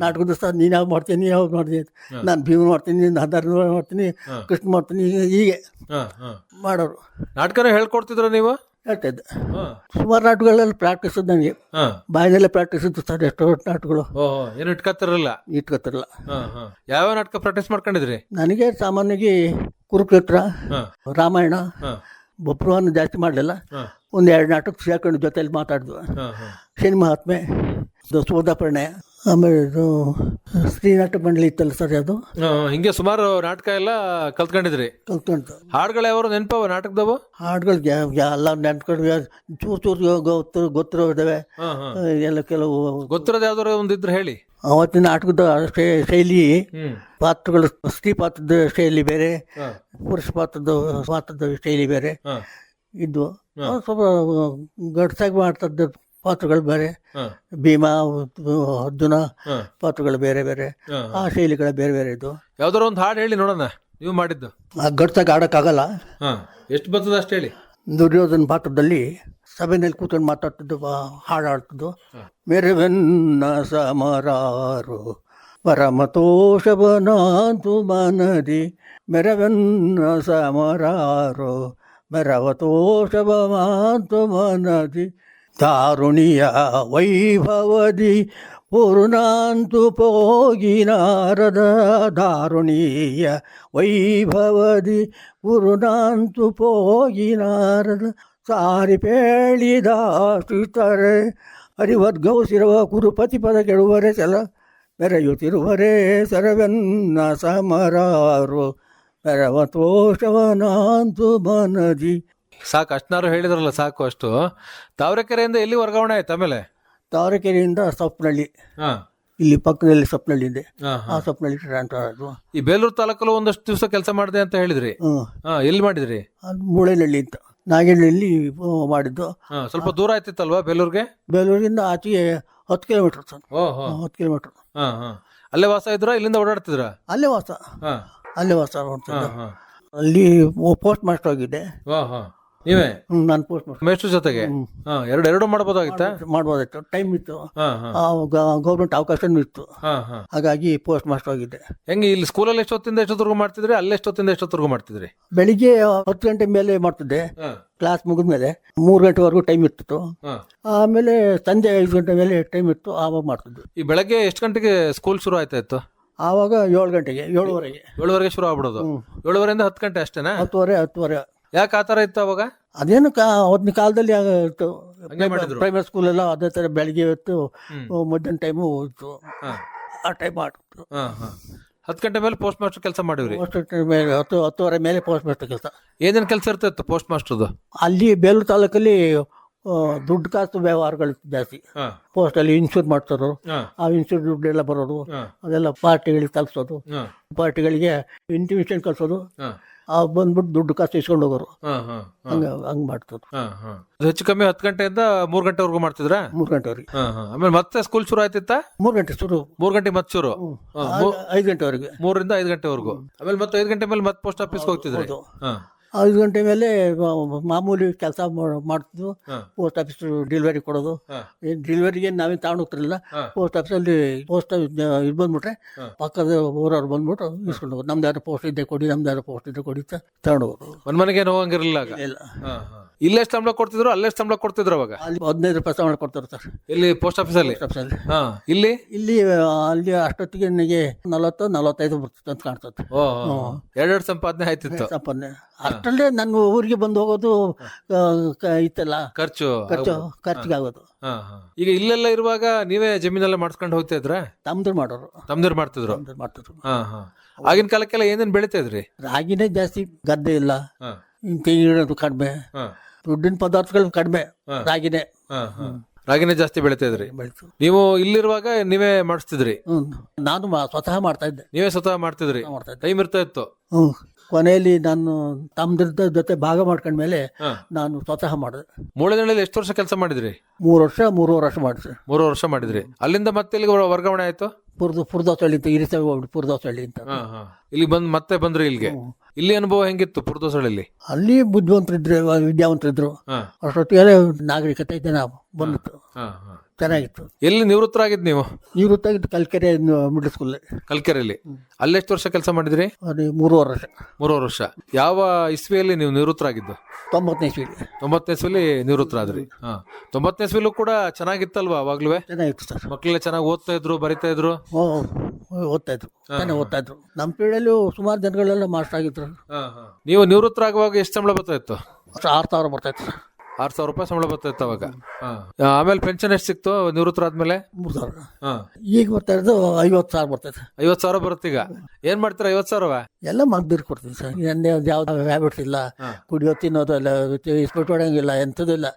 D: ನಾಟಕದ ದಿವಸ ನೀನು ಯಾವ ಮಾಡ್ತೀಯ ನೀನು ಯಾವ ಮಾಡ್ತೀಯ ನಾನು ಭೀಮ್ ಮಾಡ್ತೀನಿ ನೀನು ಹದಾರ ಮಾಡ್ತೀನಿ ಕೃಷ್ಣ ಮಾಡ್ತೀನಿ ಹೀಗೆ-. ಮಾಡೋರು.
C: ನಾಟಕನ ಹೇಳ್ಕೊಡ್ತಿದ್ರು ನೀವು? ಹೇಳ್ತಿದ್ದೆ
D: ಸುಮಾರು ನಾಟಕಗಳೆಲ್ಲ ಪ್ರಾಕ್ಟೀಸ್ ನನಗೆ. ಬಾಯಿನಲ್ಲೇ ಪ್ರಾಕ್ಟೀಸ್ ಇತ್ತು ಸರ್ ಎಷ್ಟೋ ನಾಟಕಗಳು.
C: ಏನು ಇಟ್ಕೊತಿರಲ್ಲ
D: ಇಟ್ಕೊತಿರಲ್ಲ
C: ಯಾವ ನಾಟಕ ಪ್ರಾಕ್ಟೀಸ್ ಮಾಡ್ಕೊಂಡಿದ್ರಿ?
D: ನನಗೆ ಸಾಮಾನ್ಯವಾಗಿ ಕುರುಕ್ಷೇತ್ರ ರಾಮಾಯಣ ಬೊಬ್ರವನ್ನು ಜಾಸ್ತಿ ಮಾಡಲಿಲ್ಲ. ಒಂದು ಎರಡು ನಾಟಕ ಸೇರ್ಕೊಂಡು ಜೊತೆಯಲ್ಲಿ ಮಾತಾಡಿದ್ವು. ಶನಿ ಮಹಾತ್ಮೆ ಸೋದ ಪ್ರಣಯ ಆಮೇಲೆ ಇದು ಶ್ರೀನಾಟ ಮಂಡಳಿ ಇತ್ತಲ್ಲ ಸರ್ ಅದು?
C: ಹಿಂಗೆ ಸುಮಾರು ನಾಟಕ ಎಲ್ಲ ಕಲ್ತ್ಕೊಂಡಿದ್ರಿ.
D: ಕಲ್ತ್ಕೊಂಡು
C: ಹಾಡುಗಳು ಯಾವ ನೆನಪವ ನಾಟಕದವು?
D: ಹಾಡುಗಳು ಎಲ್ಲ ನೆನ್ಕೊಂಡು ಚೂರು ಚೂರು ಗೊತ್ತು ಗೊತ್ತಿರೋ
C: ಇದಾವೆ.
D: ಎಲ್ಲ ಕೆಲವು
C: ಗೊತ್ತಿರೋದು ಯಾವ್ದಾರು ಒಂದಿದ್ರೆ ಹೇಳಿ.
D: ಅವತ್ತಿನ ನಾಟಕದ ಶೈ- ಶೈಲಿ ಪಾತ್ರಗಳು ಸ್ತ್ರೀ ಪಾತ್ರದ ಶೈಲಿ ಬೇರೆ ಪುರುಷ ಪಾತ್ರದ ಪಾತ್ರದ ಶೈಲಿ ಬೇರೆ.
C: ಇದ್ದು
D: ಇದ್ವು ಸ್ವಲ್ಪ ಗಡ್ಸಾಗಿ ಮಾಡ್ತದ್ದು ಪಾತ್ರಗಳು ಬೇರೆ.
C: ಭೀಮಾ
D: ಭೀಮ ಅರ್ಜುನ ಪಾತ್ರಗಳು ಬೇರೆ ಬೇರೆ. ಆ ಶೈಲಿಗಳು ಬೇರೆ ಬೇರೆ ಇದ್ವು
C: ಯಾವ್ದಾರ ಒಂದು ಹಾಡು ಹೇಳಿ ನೋಡೋಣ. ನೀವು ಮಾಡಿದ್ದು.
D: ಆ ಗಡ್ಸಾಗಿ ಆಡೋಕ್ಕಾಗಲ್ಲ.
C: ಎಷ್ಟು ಬರ್ತದೆ ಅಷ್ಟು ಹೇಳಿ.
D: ದುರ್ಯೋಧನ ಪಾತ್ರದಲ್ಲಿ ಸಭೆಯಲ್ಲಿ ಕೂತ್ಕೊಂಡು ಮಾತಾಡ್ತಿದ್ದು ಬಾ- ಹಾಡು ಹಾಡ್ತಿದ್ದು ಮೆರವೆನ್ನ ಸಮರಾರು ಪರಮತೋಷವನಾಂತು ಮನದಿ ಮೆರವೆನ್ನ ಸಮರಾರು ಮೆರವತೋಷವಮಾಂತು ಮನದಿ ದಾರುಣಿಯ ವೈಭವದಿ ಪೂರ್ಣಾಂತು ಪೋಗಿನಾರದ ದಾರುಣೀಯ ವೈಭವದಿ ಪೂರ್ಣಾಂತು ಪೋಗಿನಾರದ ಸಾರಿ ಶ್ರೀತಾರೆ ಹರಿವದ್ಗೌಸಿರುವ ಕುರುಪತಿ ಪದ ಕೆಡುವರೆ ಚಲ ಮೆರೆಯುತ್ತಿರುವರೆ ಸರವೆನ್ನ ಸಮರಾರು ಮೆರವತೋಷವನಾಂತು ಮನದಿ.
C: ಸಾಕು ಅಷ್ಟನಾರು ಹೇಳಿದ್ರಲ್ಲ ಸಾಕು ಅಷ್ಟು. ತಾವರೆಕೆರೆಯಿಂದ ಎಲ್ಲಿ ವರ್ಗಾವಣೆ ಆಯ್ತು ಆಮೇಲೆ?
D: ತಾವರೆಕೆರೆಯಿಂದ ಸೊಪ್ಪನಹಳ್ಳಿ
C: ಹಾ.
D: ಇಲ್ಲಿ ಪಕ್ಕದಲ್ಲಿ ಸೊಪ್ನಳ್ಳಿ ಇದೆ.
C: ಹಾ,
D: ಆ ಸೊಪ್ನಳ್ಳಿ ಟ್ರಾನ್ಸ್ಫರ್ ಆದ್ರು
C: ಈ ಬೇಲೂರು ತಾಲೂಕಲ್ಲೂ ಒಂದಷ್ಟು ದಿವಸ ಕೆಲಸ ಮಾಡಿದೆ ಅಂತ ಹೇಳಿದ್ರಿ?
D: ಹ್ಞೂ
C: ಹಾ ಎಲ್ಲಿ ಮಾಡಿದ್ರಿ?
D: ಅದು ಮೂಳೆನಳ್ಳಿ ಅಂತ. ನಾಗೇನಹಳ್ಳಿ ಮಾಡಿದ್ದು.
C: ಹಾ ಸ್ವಲ್ಪ ದೂರ ಆಯ್ತಿತ್ತಲ್ವಾ ಬೇಲೂರ್ಗೆ?
D: ಬೇಲೂರಿಂದ ಆಚೆಗೆ ಹತ್ತು ಕಿಲೋಮೀಟ್ರ್ ಸರ್.
C: ಓ ಹೋ
D: ಹತ್ತು ಕಿಲೋಮೀಟ್ರ್.
C: ಹಾ ಹಾ. ಅಲ್ಲೇ ವಾಸ ಇದ್ರ? ಇಲ್ಲಿಂದ ಓಡಾಡ್ತಿದ್ರ?
D: ಅಲ್ಲೇ ವಾಸ.
C: ಹಾ.
D: ಅಲ್ಲೇ ವಾಸ
C: ಹಾ
D: ಮಾಡ್ತಿದ್ದೆ.
C: ಹಾ
D: ಅಲ್ಲಿ ಪೋಸ್ಟ್ ಮಾಸ್ಟರ್ ಆಗಿದ್ದೆ
C: ಹಾ. ನೀವೇ?
D: ನಾನು ಪೋಸ್ಟ್ ಮಾಸ್ಟರ್
C: ಮೇಷ್ಟ್ರ ಜೊತೆಗೆ? ಹಾ ಎರಡು ಎರಡು ಮಾಡ್ಬೋದಾಗಿತ್ತು?
D: ಮಾಡ್ಬೋದಿತ್ತು ಟೈಮ್ ಇತ್ತು.
C: ಹಾ ಹಾ.
D: ಗೌರ್ಮೆಂಟ್ ಅವಕಾಶನೂ ಇತ್ತು.
C: ಹಾ ಹಾ.
D: ಹಾಗಾಗಿ ಪೋಸ್ಟ್ ಮಾಸ್ಟರ್ ಆಗಿದ್ದೆ.
C: ಹೆಂಗೆ ಇಲ್ಲಿ ಸ್ಕೂಲಲ್ಲಿ ಎಷ್ಟೊತ್ತಿಂದ ಎಷ್ಟೊತ್ತವರೆಗೂ ಮಾಡ್ತಿದ್ರಿ? ಅಲ್ಲಿ ಎಷ್ಟೊತ್ತಿಂದ ಎಷ್ಟೊತ್ತವರೆಗೂ ಮಾಡ್ತಿದ್ರಿ?
D: ಬೆಳಿಗ್ಗೆ ಹತ್ತು ಗಂಟೆ ಮೇಲೆ ಮಾಡ್ತಿದ್ದೆ.
C: ಹಾ.
D: ಕ್ಲಾಸ್ ಮುಗಿದ್ಮೇಲೆ ಮೂರು ಗಂಟೆವರೆಗೂ ಟೈಮ್ ಇರ್ತಿತ್ತು.
C: ಹಾ.
D: ಆಮೇಲೆ ಸಂಜೆ ಐದು ಗಂಟೆ ಮೇಲೆ ಟೈಮ್ ಇತ್ತು ಆವಾಗ ಮಾಡ್ತಿದ್ದೆ
C: ಈ ಬೆಳಗ್ಗೆ ಎಷ್ಟು ಗಂಟೆಗೆ ಸ್ಕೂಲ್ ಶುರು ಆಯ್ತಾ ಇತ್ತು?
D: ಆವಾಗ ಏಳು ಗಂಟೆಗೆ ಏಳುವರೆಗೆ.
C: ಏಳುವರೆಗೆ ಶುರು ಆಗ್ಬಿಡೋದು. ಏಳುವರೆಯಿಂದ ಹತ್ತು ಗಂಟೆ ಅಷ್ಟೇನಾ?
D: ಹತ್ತುವರೆ ಹತ್ತುವರೆ.
C: ಯಾಕೆ ಆ ಥರ ಇತ್ತು ಅವಾಗ?
D: ಅದೇನು ಕಾ ಅವತ್ತಿನ ಕಾಲದಲ್ಲಿ ಪ್ರೈಮರಿ ಸ್ಕೂಲ್
C: ಹಂಗೆ ಮಾಡಿದ್ರು.
D: ಪ್ರೈವೇಟ್ ಸ್ಕೂಲೆಲ್ಲ ಅದೇ ಥರ ಬೆಳಗ್ಗೆ ಇತ್ತು
C: ಹ್ಮ್.
D: ಮಧ್ಯಾಹ್ನ ಟೈಮು ಇತ್ತು ಆ ಟೈಮ್ ಆಡ್ತು.
C: ಹಾಂ ಹಾ. ಹತ್ತು ಗಂಟೆ ಮೇಲೆ ಪೋಸ್ಟ್ ಮಾಸ್ಟರ್ ಕೆಲಸ ಮಾಡಿವ್ರಿ?
D: ಪೋಸ್ಟ್ ಮೇಲೆ ಹತ್ತು ಹತ್ತುವರೆ ಮೇಲೆ ಪೋಸ್ಟ್ ಮಾಸ್ಟರ್ ಕೆಲಸ.
C: ಏನೇನು ಕೆಲಸ ಇರ್ತಿತ್ತು ಪೋಸ್ಟ್ ಮಾಸ್ಟರ್ದು
D: ಅಲ್ಲಿ ಬೇಲೂರು ತಾಲೂಕಲ್ಲಿ ಆ, ದುಡ್ಡು ಕಾಸು ವ್ಯವಹಾರಗಳು ಜಾಸ್ತಿ.
C: ಪೋಸ್ಟ್
D: ಪೋಸ್ಟಲ್ಲಿ ಇನ್ಶೂರ್ ಮಾಡ್ತಾರೋ
C: ಹಾ.
D: ಆ ಇನ್ಶೂರ್ ದುಡ್ಡೆಲ್ಲ ಬರೋದು.
C: ಹಾ.
D: ಅದೆಲ್ಲ ಪಾರ್ಟಿಗಳಿಗೆ ತಲುಪಿಸೋದು
C: ಹಾ.
D: ಪಾರ್ಟಿಗಳಿಗೆ ಇಂಟಿಮೇಷನ್ ಕಳಿಸೋದು
C: ಹಾ.
D: ಬಂದ್ಬಿಟ್ಟು ದುಡ್ಡು ಕಾಸು ಇಸ್ಕೊಂಡು ಹೋಗೋರು.
C: ಹಂಗ ಹಂಗ ಹಾ.
D: ಹಂಗೆ ಹಂಗೆ ಮಾಡ್ತಾರೆ
C: ಹಾ ಹಾ. ಅದು ಹೆಚ್ಚು ಕಮ್ಮಿ ಹತ್ತು ಗಂಟೆಯಿಂದ ಮೂರು ಗಂಟೆವರೆಗೂ ಮಾಡ್ತಿದ್ರಾ?
D: ಮೂರು ಗಂಟೆವರೆಗೆ.
C: ಆಮೇಲೆ ಮತ್ತೆ ಸ್ಕೂಲ್ ಶುರು ಆಯ್ತಿತ್ತ?
D: ಮೂರ್ ಗಂಟೆ ಶುರು.
C: ಮೂರ್ ಗಂಟೆ ಮತ್ತೆ ಶುರು?
D: ಐದು ಗಂಟೆವರೆಗೆ.
C: ಮೂರರಿಂದ ಐದು ಗಂಟೆವರೆಗೂ. ಆಮೇಲೆ ಮತ್ತೆ ಐದು ಗಂಟೆ ಮೇಲೆ ಮತ್ತೆ ಪೋಸ್ಟ್ ಆಫೀಸ್ಗೆ ಹೋಗ್ತಿದ್ರು?
D: ಐದು ಗಂಟೆ ಮೇಲೆ ಮಾಮೂಲಿ ಕೆಲಸ ಮಾಡ್ತಿದ್ವು. ಪೋಸ್ಟ್ ಆಫೀಸ್ ಡೆಲಿವರಿ ಕೊಡೋದು.
C: ಏನು
D: ಡೆಲಿವರಿಗೆ ನಾವೇನು ತಗೊಂಡು ಹೋಗ್ತಿರಲಿಲ್ಲ. ಪೋಸ್ಟ್ ಆಫೀಸಲ್ಲಿ ಪೋಸ್ಟ್ ಇದು ಬಂದ್ಬಿಟ್ರೆ ಪಕ್ಕದ ಊರವ್ರು ಬಂದ್ಬಿಟ್ಟು ಇಸ್ಕೊಂಡು ಹೋಗೋದು. ನಮ್ದು ಯಾರು ಪೋಸ್ಟ್ ಇದ್ದೆ ಕೊಡಿ ನಮ್ದು ಯಾರು ಪೋಸ್ಟ್ ಇದ್ದೆ ಕೊಡಿ ಅಂತ ತಗೊಂಡು ಹೋಗೋದು.
C: ಮನ್ ಮನೆಗೆ ಹೋಗಂಗಿರಲಿಲ್ಲ
D: ಇಲ್ಲ.
C: ಹಾ ಸಂಬಳ ಕೊಡ್ತಿದ್ರು ಅಲ್ಲೇ ಸಂಬಳ ಕೊಡ್ತಿದ್ರು ಅವಾಗ?
D: ಅಲ್ಲಿ ಹದಿನೈದು ರೂಪಾಯಿ ಸಂಬಳ ಕೊಡ್ತಾರೆ ಸರ್.
C: ಇಲ್ಲಿ ಪೋಸ್ಟ್ ಆಫೀಸಲ್ಲಿ
D: ಆಫೀಸಲ್ಲಿ
C: ಇಲ್ಲಿ?
D: ಇಲ್ಲಿ ಅಲ್ಲಿ ಅಷ್ಟೊತ್ತಿಗೆ ನನಗೆ ನಲವತ್ತು ನಲವತ್ತೈದು ಬರ್ತಿತ್ತು ಅಂತ ಕಾಣ್ತದೆ.
C: ಎರಡೆರಡು ಸಂಪಾದನೆ ಆಯ್ತಿತ್ತು.
D: ಸಂಪಾದನೆ. ಅರ್ಧ ಅಷ್ಟರಲ್ಲೇ ನನ್ನ ಊರಿಗೆ ಬಂದು ಹೋಗೋದು ಕ- ಇತ್ತಲ್ಲ?
C: ಖರ್ಚು
D: ಖರ್ಚು ಖರ್ಚಿಗೆ ಆಗೋದು.
C: ಹಾ, ಹಾ. ಈಗ ಇಲ್ಲೆಲ್ಲ ಇರುವಾಗ ನೀವೇ ಜಮೀನೆಲ್ಲ ಮಾಡ್ಸ್ಕೊಂಡು ಹೋಗ್ತಾ ಇದ್ರ?
D: ತಮ್ದು ಮಾಡೋರು.
C: ತಮ್ದಿರ್ ಮಾಡ್ತಿದ್ರು.
D: ತಮ್ದು ಮಾಡ್ತಿದ್ರು.
C: ಹಾ ಹಾ. ಆಗಿನ ಕಾಲಕ್ಕೆಲ್ಲ ಏನೇನ್ ಬೆಳಿತಾ ಇದ್ರಿ?
D: ರಾಗಿನೇ ಜಾಸ್ತಿ ಗದ್ದೆ ಇಲ್ಲ.
C: ಹಾ.
D: ಕಡಿಮೆ.
C: ಹಾ.
D: ದುಡ್ಡಿನ ಪದಾರ್ಥಗಳು ಕಡಿಮೆ
C: ಹಾ.
D: ರಾಗಿನೇ.
C: ಹಾ, ಹಾ. ರಾಗಿನೇ ಜಾಸ್ತಿ ಬೆಳಿತಾ ಇದ್ರಿ? ನೀವು ಇಲ್ಲಿರುವಾಗ ನೀವೇ ಮಾಡಿಸ್ತಿದ್ರಿ?
D: ನಾನು ಮಾ- ಸ್ವತಃ ಮಾಡ್ತಾ ಇದ್ದೆ.
C: ನೀವೇ ಸ್ವತಃ ಮಾಡ್ತಿದ್ರಿ?
D: ಮಾಡ್ತಾ ಇದ್ದೆ.
C: ಟೈಮ್ ಇರ್ತಾ ಇತ್ತು.
D: ಹ್ಮ್. ಕೊನೆಯಲ್ಲಿ ನಾನು ತಮ್ಮದ್ರದ ಜೊತೆ ಭಾಗ ಮಾಡ್ಕೊಂಡ್ಮೇಲೆ. ನಾನು ಸ್ವತಃ ಮಾಡಿದೆ.
C: ಮೂಳೆಗಳಲ್ಲಿ ಎಷ್ಟು ವರ್ಷ ಕೆಲಸ ಮಾಡಿದ್ರಿ?
D: ಮೂರು ವರ್ಷ ಮೂರುವರೆ ವರ್ಷ ಮಾಡಿಸಿ
C: ಮೂರು ವರ್ಷ ಮಾಡಿದ್ರಿ. ಅಲ್ಲಿಂದ ಮತ್ತೆ ಇಲ್ಲಿಗೆ ವರ್- ವರ್ಗಾವಣೆ ಆಯ್ತು?
D: ಪುರ್ದು ಪುರ್ದೋಸಳ್ಳಿ ಅಂತ ಇರಿಸ ಪುರ್ದೋಸಳ್ಳಿ ಅಂತ.
C: ಇಲ್ಲಿ ಬಂದ್ ಮತ್ತೆ ಬಂದ್ರಿ ಇಲ್ಲಿಗೆ. ಇಲ್ಲಿ ಅನುಭವ ಹೆಂಗಿತ್ತು ಪುರದೋಸಳಲ್ಲಿ
D: ಅಲ್ಲಿ ಬುದ್ಧಿವಂತರಿದ್ರು ವಿದ್ಯಾವಂತರಿದ್ರು.
C: ಹಾ.
D: ಅಷ್ಟೊತ್ತಿಗೆ ನಾಗರಿಕತೆ ಜನ ಬಂದಿತ್ತು
C: ಹಾ, ಹಾ.
D: ಚೆನ್ನಾಗಿತ್ತು.
C: ಎಲ್ಲಿ ನಿವೃತ್ತರಾಗಿದ್ ನೀವು?
D: ನಿವೃತ್ತಾಗಿದ್ದು ಕಲ್ಕೆರೆ ಮಿಡಲ್ ಸ್ಕೂಲ್
C: ಕಲ್ಕೆರೆಯಲ್ಲಿ. ಅಲ್ಲೆಷ್ಟು ವರ್ಷ ಕೆಲಸ ಮಾಡಿದ್ರಿ?
D: ಅದು ಮೂರುವರೆ ವರ್ಷ.
C: ಮೂರುವರೆ ವರ್ಷ. ಯಾವ ಇಸ್ವಿಯಲ್ಲಿ ನೀವು ನಿವೃತ್ತರಾಗಿದ್ದು?
D: ತೊಂಬತ್ತನೇ ಇಸ್ವಿಲಿ
C: ತೊಂಬತ್ತನೇ ಇಸ್ವಿಲಿ ನಿವೃತ್ತರಾದ್ರಿ. ಹಾ. ತೊಂಬತ್ತನೇ ಇಸ್ವಿಲೂ ಕೂಡ ಚೆನ್ನಾಗಿತ್ತಲ್ವಾ ಅವಾಗ್ಲೂ
D: ಚೆನ್ನಾಗಿತ್ತು ಸರ್.
C: ಮಕ್ಕಳೆಲ್ಲ ಚೆನ್ನಾಗಿ ಓದ್ತಾ ಇದ್ರು ಬರಿತಾ ಇದ್ರು?
D: ಓ ಓದ್ತಾ ಇದ್ರು. ಚೆನ್ನಾಗಿ ಓದ್ತಾ ಇದ್ರು. ನಮ್ಮ ಪೀಳಿಯಲ್ಲೂ ಸುಮಾರು ಜನಗಳೆಲ್ಲ ಮಾಸ್ಟರ್ ಆಗಿದ್ರು.
C: ನೀವು ನಿವೃತ್ತರಾಗುವಾಗ ಎಷ್ಟು ಸಂಬಳ ಬರ್ತಾ ಇತ್ತು?
D: ಅಷ್ಟು ಆರು ಸಾವಿರ ಬರ್ತಾ ಇತ್ತು
C: ಆರು ಸಾವಿರ ರೂಪಾಯಿ ಸಂಬಳ ಬರ್ತಾ ಇತ್ತು ಅವಾಗ. ಆಮೇಲೆ ಪೆನ್ಷನ್ ಎಷ್ಟು ಸಿಕ್ತು ನಿವೃತ್ತರಾದ್ಮೇಲೆ?
D: ಮೂರು ಸಾವಿರ.
C: ಹಾ.
D: ಈಗ ಬರ್ತಾ ಇರೋದು ಐವತ್ತು ಸಾವಿರ ಬರ್ತೈತೆ
C: ಐವತ್ತು ಸಾವಿರ ಬರುತ್ತೆ ಈಗ. ಏನ್ ಮಾಡ್ತೀರಾ ಐವತ್ತು ಸಾವಿರವ?
D: ಎಲ್ಲ ಮಗ್ದಿರ್ ಕೊಡ್ತೀನಿ ಸರ್. ಎಣ್ಣೆ ಯಾವ್ದು ಹ್ಯಾಬಿಟ್ಸ್ ಇಲ್ಲ. ಕುಡಿಯೋ ತಿನ್ನೋದು ಎಲ್ಲ ಇಸ್ಬಿಟ್ಟು ಹೊಡಂಗಿಲ್ಲ ಎಂಥದ್ದು ಇಲ್ಲ.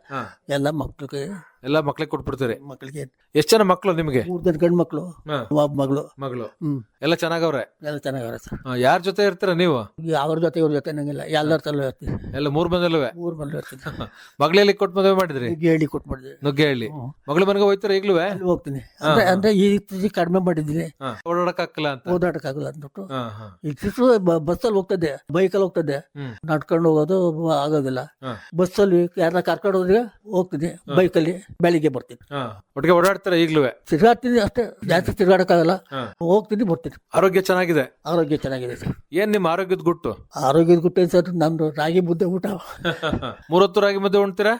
D: ಎಲ್ಲ ಮಕ್ಳಿಗೆ
C: ಎಲ್ಲ ಮಕ್ಳಿಗೆ ಕೊಟ್ಬಿಡ್ತೀರಿ.
D: ಮಕ್ಕಳಿಗೆ
C: ಎಷ್ಟ್ ಜನ ಮಕ್ಳು ನಿಮಗೆ?
D: ಗಂಡ್ ಜನ ಗಂಡು ಮಕ್ಕಳು
C: ಹಾ.
D: ಒಬ್ಬ ಮಗಳು.
C: ಮಗಳು.
D: ಹ್ಮ್.
C: ಎಲ್ಲ ಚೆನ್ನಾಗವ್ರೆ?
D: ಎಲ್ಲ ಚೆನ್ನಾಗವ್ರೆ ಸರ್.
C: ಯಾರ ಜೊತೆ ಇರ್ತೀರ ನೀವು?
D: ಈಗ ಅವ್ರ ಜೊತೆ ಇವ್ರ ಜೊತೆ ನಂಗಿಲ್ಲ. ಎಲ್ಲರ ತಲೆ ಇರ್ತೀನಿ.
C: ಎಲ್ಲ ಮೂರ್ ಮಂದಿಲ್ವೇ
D: ಮೂರು ಮಂದಿ ಇರ್ತೀನಿ.
C: ಮಗಳಲ್ಲಿ ಕೊಟ್ಟು ಮದುವೆ ಮಾಡಿದ್ರಿ?
D: ಈಗ ಹೇಳಿ ಕೊಟ್ಬಿಡ್ದೆ
C: ನುಗ್ಗೆ ಹಳ್ಳಿ ಮಗಳ ಮನೆಗೆ ಹೋಯ್ತೀರ ಈಗ್ಲೂ
D: ಅಲ್ಲಿ ಹೋಗ್ತೀನಿ. ಅಂದ್ರೆ ಅಂದ್ರೆ ಈ ಕಡಿಮೆ ಮಾಡಿದ್ದೀನಿ.
C: ಓಡಾಡಕ್ ಆಗಲ್ಲ ಅಂತ.
D: ಓದಾಡಕ್ಕಾಗಲ್ಲ ಅಂದ್ಬಿಟ್ಟು.
C: ಹಾ, ಹಾ.
D: ಇಷ್ಟು ಬಸ್ಸಲ್ಲಿ ಹೋಗ್ತದೆ ಬೈಕಲ್ಲಿ ಹೋಗ್ತದೆ
C: ಹ್ಮ್.
D: ನಡ್ಕೊಂಡು ಹೋಗೋದು ಆಗೋದಿಲ್ಲ.
C: ಹಾ.
D: ಬಸ್ಸಲ್ಲಿ ಯಾರನ್ನ ಕರ್ಕೊಂಡು ಹೋದ್ರೆ ಹೋಗ್ತೀನಿ ಬೈಕಲ್ಲಿ. ಬೆಳಿಗ್ಗೆ ಬರ್ತೀನಿ.
C: ಒಟ್ಟಿಗೆ ಓಡಾಡ್ತಾರೆ ಈಗಲೂ?
D: ತಿರ್ಗಾಡ್ತೀನಿ ಅಷ್ಟೇ ಜಾಸ್ತಿ ತಿರ್ಗಾಡಕ್ಕಾಗಲ್ಲ. ಹೋಗ್ತೀನಿ ಬರ್ತೀನಿ.
C: ಆರೋಗ್ಯ ಚೆನ್ನಾಗಿದೆ?
D: ಆರೋಗ್ಯ ಚೆನ್ನಾಗಿದೆ ಸರ್.
C: ಏನ್ ನಿಮ್ಮ ಆರೋಗ್ಯದ ಗುಟ್ಟು?
D: ಆರೋಗ್ಯದ ಗುಟ್ಟು ಏನ್ ಸರ್ ನಮ್ದು ರಾಗಿ ಮುದ್ದೆ ಊಟ.
C: ಮೂರೊತ್ತು ರಾಗಿ ಮುದ್ದೆ ಉಣ್ತೀರಾ.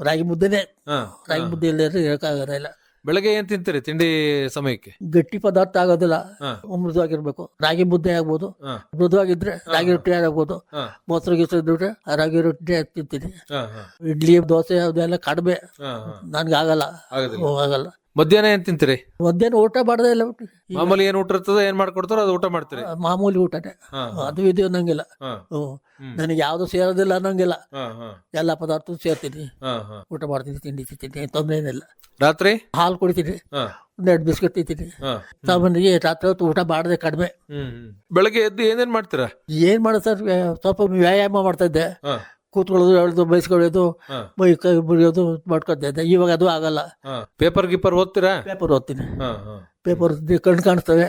D: ರಾಗಿ ಮುದ್ದೆನೇ.
C: ಹಾ.
D: ರಾಗಿ ಮುದ್ದೆ ಇಲ್ಲದ್ರೆ ಇರೋಕ್ಕಾಗೋದಿಲ್ಲ
C: ಬೆಳಗ್ಗೆ ಏನ್ ತಿಂತೀರಿ ತಿಂಡಿ ಸಮಯಕ್ಕೆ
D: ಗಟ್ಟಿ ಪದಾರ್ಥ ಆಗೋದಿಲ್ಲ
C: ಹಾ.
D: ಮೃದುವಾಗಿರ್ಬೇಕು ರಾಗಿ ಮುದ್ದೆ ಆಗ್ಬೋದು
C: ಹಾ.
D: ಮೃದುವಾಗಿದ್ರೆ ರಾಗಿ ರೊಟ್ಟಿ ಆಗ್ಬೋದು
C: ಹಾ.
D: ಮೊಸರು ಗಿಸರು ಇದ್ರೆ ಆ ರಾಗಿ ರೊಟ್ಟಿ ತಿಂತೀನಿ
C: ಹಾ, ಹಾ.
D: ಇಡ್ಲಿ ದೋಸೆ ಅದೆಲ್ಲ ಕಡಿಮೆ
C: ಹಾ, ಹಾ.
D: ನನ್ಗೆ ಆಗಲ್ಲ
C: ಆಗೋದಿಲ್ಲ.
D: ಓ, ಆಗಲ್ಲ
C: ಮಧ್ಯಾಹ್ನ ಏನ್ ತಿಂತೀರಿ
D: ಮಧ್ಯಾಹ್ನ ಊಟ ಮಾಡದೇ ಇಲ್ಲ
C: ಮಾಮೂಲಿ ಏನ್ ಊಟ ಇರ್ತದೆ ಏನ್ ಮಾಡ್ಕೊಡ್ತಾರೋ ಅದು ಊಟ ಮಾಡ್ತೀರಿ
D: ಮಾಮೂಲಿ ಊಟನೇ
C: ಹಾ.
D: ಅದು ಇದು ಅನ್ನಂಗಿಲ್ಲ
C: ಹಾ.
D: ಹ್ಮ್.
C: ಹ್ಮ್.
D: ನನಗೆ ಯಾವುದು ಸೇರೋದಿಲ್ಲ ಅನ್ನಂಗಿಲ್ಲ
C: ಹಾ, ಹಾ.
D: ಎಲ್ಲ ಪದಾರ್ಥ ಸೇರ್ತೀನಿ
C: ಹಾ, ಹಾ.
D: ಊಟ ಮಾಡ್ತೀನಿ ತಿಂಡಿ ತಿಂತೀನಿ ತೊಂದರೆ ಏನಿಲ್ಲ
C: ರಾತ್ರಿ
D: ಹಾಲು ಕುಡಿತೀನಿ
C: ಹಾ.
D: ಒಂದೆರಡು ಬಿಸ್ಕೆಟ್ ತಿಂತೀನಿ
C: ಹಾ.
D: ಸಾಮಾನ್ಯವಾಗಿ ರಾತ್ರಿ ಹೊತ್ತು ಊಟ ಮಾಡದೆ ಕಡಿಮೆ
C: ಹ್ಮ್ ಹ್ಮ್. ಬೆಳಗ್ಗೆ ಎದ್ದು ಏನೇನ್ ಮಾಡ್ತೀರಾ
D: ಏನ್ ಮಾಡೋದು ಸರ್ ಸ್ವಲ್ಪ ವ್ಯಾಯಾಮ ಮಾಡ್ತಾ ಇದ್ದೆ
C: ಹಾ.
D: ಕೂತ್ಕೊಳ್ಳೋದು ಎಳ್ದು ಬೈಸ್ಕೊಳ್ಳೋದು
C: ಬೈ
D: ಮೈ ಕೈ ಮುರಿಯೋದು ಮಾಡ್ಕೊತಾ ಇದ್ದೆ. ಇವಾಗ ಅದು ಆಗಲ್ಲ.
C: ಪೇಪರ್ ಗೀಪರ್ ಓದ್ತೀರಾ?
D: ಪೇಪರ್ ಓದ್ತೀನಿ. ಪೇಪರ್ ಕಣ್ಣು ಕಾಣಿಸ್ತವೆ.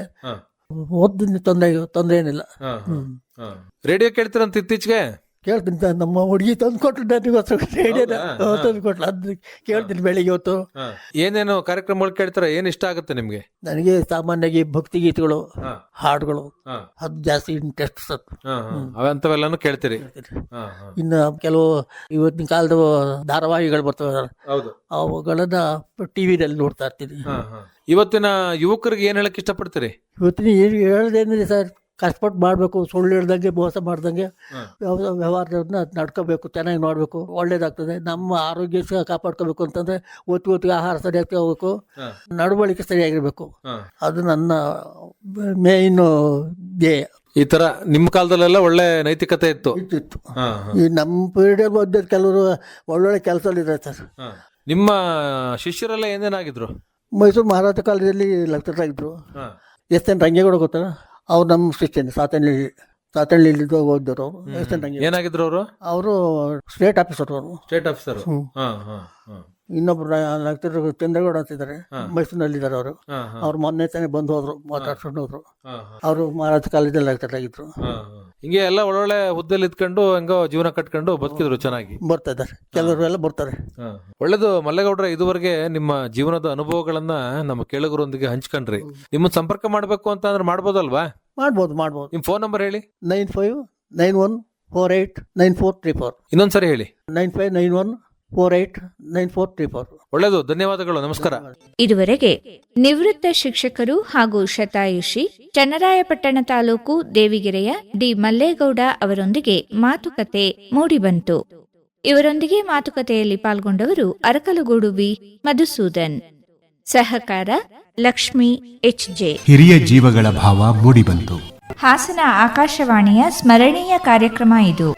D: ಓದ್ತೀನಿ ತೊಂದರೆ ತೊಂದರೆ ಏನಿಲ್ಲ.
C: ರೇಡಿಯೋ ಕೇಳ್ತೀರಂತ ಇತ್ತೀಚೆಗೆ?
D: ಕೇಳ್ತೀನಿ ತ- ನಮ್ಮ ಹುಡುಗಿ ತಂದು ಕೊಟ್ಟು ನನಗೋಸ್ಕರ ರೇಡಿಯೋನ? ತಂದು ಕೊಟ್ಲು. ಅದ್ ಕೇಳ್ತೀನಿ ಬೆಳಿಗ್ಗೆ ಹೊತ್ತು.
C: ಏನೇನು ಕಾರ್ಯಕ್ರಮಗಳು ಕೇಳ್ತಾರೆ? ಏನ್ ಇಷ್ಟ ಆಗುತ್ತೆ ನಿಮ್ಗೆ?
D: ನನಗೆ ಸಾಮಾನ್ಯವಾಗಿ ಭಕ್ತಿ ಗೀತೆಗಳು
C: ಹಾ.
D: ಹಾಡುಗಳು
C: ಹಾ.
D: ಅದು ಜಾಸ್ತಿ ಇಂಟ್ರೆಸ್ಟ್ ಸತ್ತು
C: ಹಾ, ಹಾ. ಅವಂತವೆಲ್ಲಾನು ಕೇಳ್ತೀರಿ? ಹಾ, ಹಾ.
D: ಇನ್ನು ಕೆಲವು ಇವತ್ತಿನ ಕಾಲದ ಧಾರಾವಾಹಿಗಳು ಬರ್ತವೆ
C: ಹೌದು.
D: ಅವುಗಳನ್ನ ಟಿವಿನಲ್ಲಿ ನೋಡ್ತಾ ಇರ್ತೀನಿ.
C: ಹಾ, ಹಾ. ಇವತ್ತಿನ ಯುವಕರಿಗೆ ಏನ್ ಹೇಳಕ್ ಇಷ್ಟಪಡ್ತೀರಿ?
D: ಇವತ್ತಿನ ಏನು ಹೇಳೋದೇನಿದೆ ಸರ್. ಕಷ್ಟಪಟ್ಟು ಮಾಡಬೇಕು ಸುಳ್ಳು ಹೇಳ್ದಂಗೆ ಮೋಸ ಮಾಡ್ದಂಗೆ ವ್ಯವಹಾರದನ್ನ ನಡ್ಕೋಬೇಕು ಚೆನ್ನಾಗಿ ನೋಡಬೇಕು ಒಳ್ಳೇದಾಗ್ತದೆ. ನಮ್ಮ ಆರೋಗ್ಯ ಸಹ ಕಾಪಾಡ್ಕೋಬೇಕು ಅಂತಂದ್ರೆ ಒತ್ತು ಒತ್ತಿಗೆ ಆಹಾರ ಸರಿಯಾಗಿ ಹೋಗ್ಬೇಕು. ನಡವಳಿಕೆ ಸರಿಯಾಗಿರಬೇಕು. ಅದು ನನ್ನ ಮೇಯ್ನು ಧ್ಯೇಯ.
C: ಈ ತರ ನಿಮ್ಮ ಕಾಲದಲ್ಲೆಲ್ಲ ಒಳ್ಳೆ ನೈತಿಕತೆ ಇತ್ತು. ಹಾ.
D: ಈ ನಮ್ಮ ಪೀರಿಯಡ್ ಬಂದಿದ್ದ ಕೆಲವರು ಒಳ್ಳೊಳ್ಳೆ ಕೆಲಸದಲ್ಲಿದ್ದಾರೆ ಸರ್.
C: ನಿಮ್ಮ ಶಿಷ್ಯರೆಲ್ಲ ಏನೇನಾಗಿದ್ರು?
D: ಮೈಸೂರು ಮಹಾರಾಜ ಕಾಲೇಜಲ್ಲಿ ಲೆಕ್ಚರ್ ಆಗಿದ್ರು
C: ಹಾ.
D: ಎಸ್ ಎನ್ ರಂಗೇಗೌಡ ಗೊತ್ತಾ ಅವ್ರು ನಮ್ಮ ಶಿಷ್ಯನ ಸಾತನಹಳ್ಳಿ ಸಾತನಹಳ್ಳಿ ಓದಿದ್ರು ಅವರು.
C: ಏನಾಗಿದ್ರು ಅವರು?
D: ಅವರು ಸ್ಟೇಟ್ ಆಫೀಸರ್ ಅವರು.
C: State officer?
D: ಹ್ಮ್.
C: ಹಾ ಹಾ ಹಾ.
D: ಇನ್ನೊಬ್ರು ಡಾಕ್ಟರ್ ಚಂದ್ರಗೌಡ ಅಂತಿದ್ದಾರೆ ಮೈಸೂರಿನಲ್ಲಿದ್ದಾರೆ ಅವರು. ಅವ್ರು ಮೊನ್ನೆ ತಾನೇ ಬಂದು ಹೋದ್ರು ಮಾತಾಡ್ಸ್ಕೊಂಡು ಹೋದ್ರು. ಅವರು ಮಹಾರಾಜ ಕಾಲೇಜಲ್ಲಿ ಲೆಕ್ಚರ್ ಆಗಿದ್ರು.
C: ಹಿಂಗೆ ಎಲ್ಲ ಒಳ್ಳೊಳ್ಳೆ ಹುದ್ದೆಲಿ ಇದ್ಕೊಂಡು ಹೆಂಗೋ ಜೀವನ ಕಟ್ಕೊಂಡು ಬದುಕಿದ್ರು ಚೆನ್ನಾಗಿ.
D: ಬರ್ತಾ ಇದ್ದಾರೆ. ಕೆಲವರು ಎಲ್ಲ ಬರ್ತಾರೆ.
C: ಒಳ್ಳೇದು ಮಲ್ಲೇಗೌಡ್ರ ಇದುವರೆಗೆ ನಿಮ್ಮ ಜೀವನದ ಅನುಭವಗಳನ್ನ ನಮ್ಮ ಕೇಳುಗರೊಂದಿಗೆ ಹಂಚ್ಕೊಂಡ್ರಿ. ನಿಮ್ಮ ಸಂಪರ್ಕ ಮಾಡ್ಬೇಕು ಅಂತ ಅಂದ್ರೆ ಮಾಡ್ಬೋದಲ್ವಾ?
D: ಮಾಡ್ಬೋದು ಮಾಡ್ಬೋದು.
C: ನಿಮ್ ಫೋನ್ ನಂಬರ್ ಹೇಳಿ.
D: Nine five nine one four eight nine four three four.
C: ಇನ್ನೊಂದ್ಸರಿ ಹೇಳಿ.
D: Nine five nine one four eight nine four three four.
C: ಒಳ್ಳೆಯದು. ಧನ್ಯವಾದಗಳು. ನಮಸ್ಕಾರ.
B: ಇದುವರೆಗೆ ನಿವೃತ್ತ ಶಿಕ್ಷಕರು ಹಾಗೂ ಶತಾಯುಷಿ ಚನ್ನರಾಯಪಟ್ಟಣ ತಾಲೂಕು ದೇವಿಗೆರೆಯ ಡಿ ಮಲ್ಲೇಗೌಡ ಅವರೊಂದಿಗೆ ಮಾತುಕತೆ ಮೂಡಿಬಂತು. ಇವರೊಂದಿಗೆ ಮಾತುಕತೆಯಲ್ಲಿ ಪಾಲ್ಗೊಂಡವರು ಅರಕಲಗೂಡು ವಿ. ಮಧುಸೂದನ್. ಸಹಕಾರ ಲಕ್ಷ್ಮಿ ಎಚ್ ಜೆ.
A: ಹಿರಿಯ ಜೀವಗಳ ಭಾವ ಮೂಡಿಬಂತು.
B: ಹಾಸನ ಆಕಾಶವಾಣಿಯ ಸ್ಮರಣೀಯ ಕಾರ್ಯಕ್ರಮ ಇದು.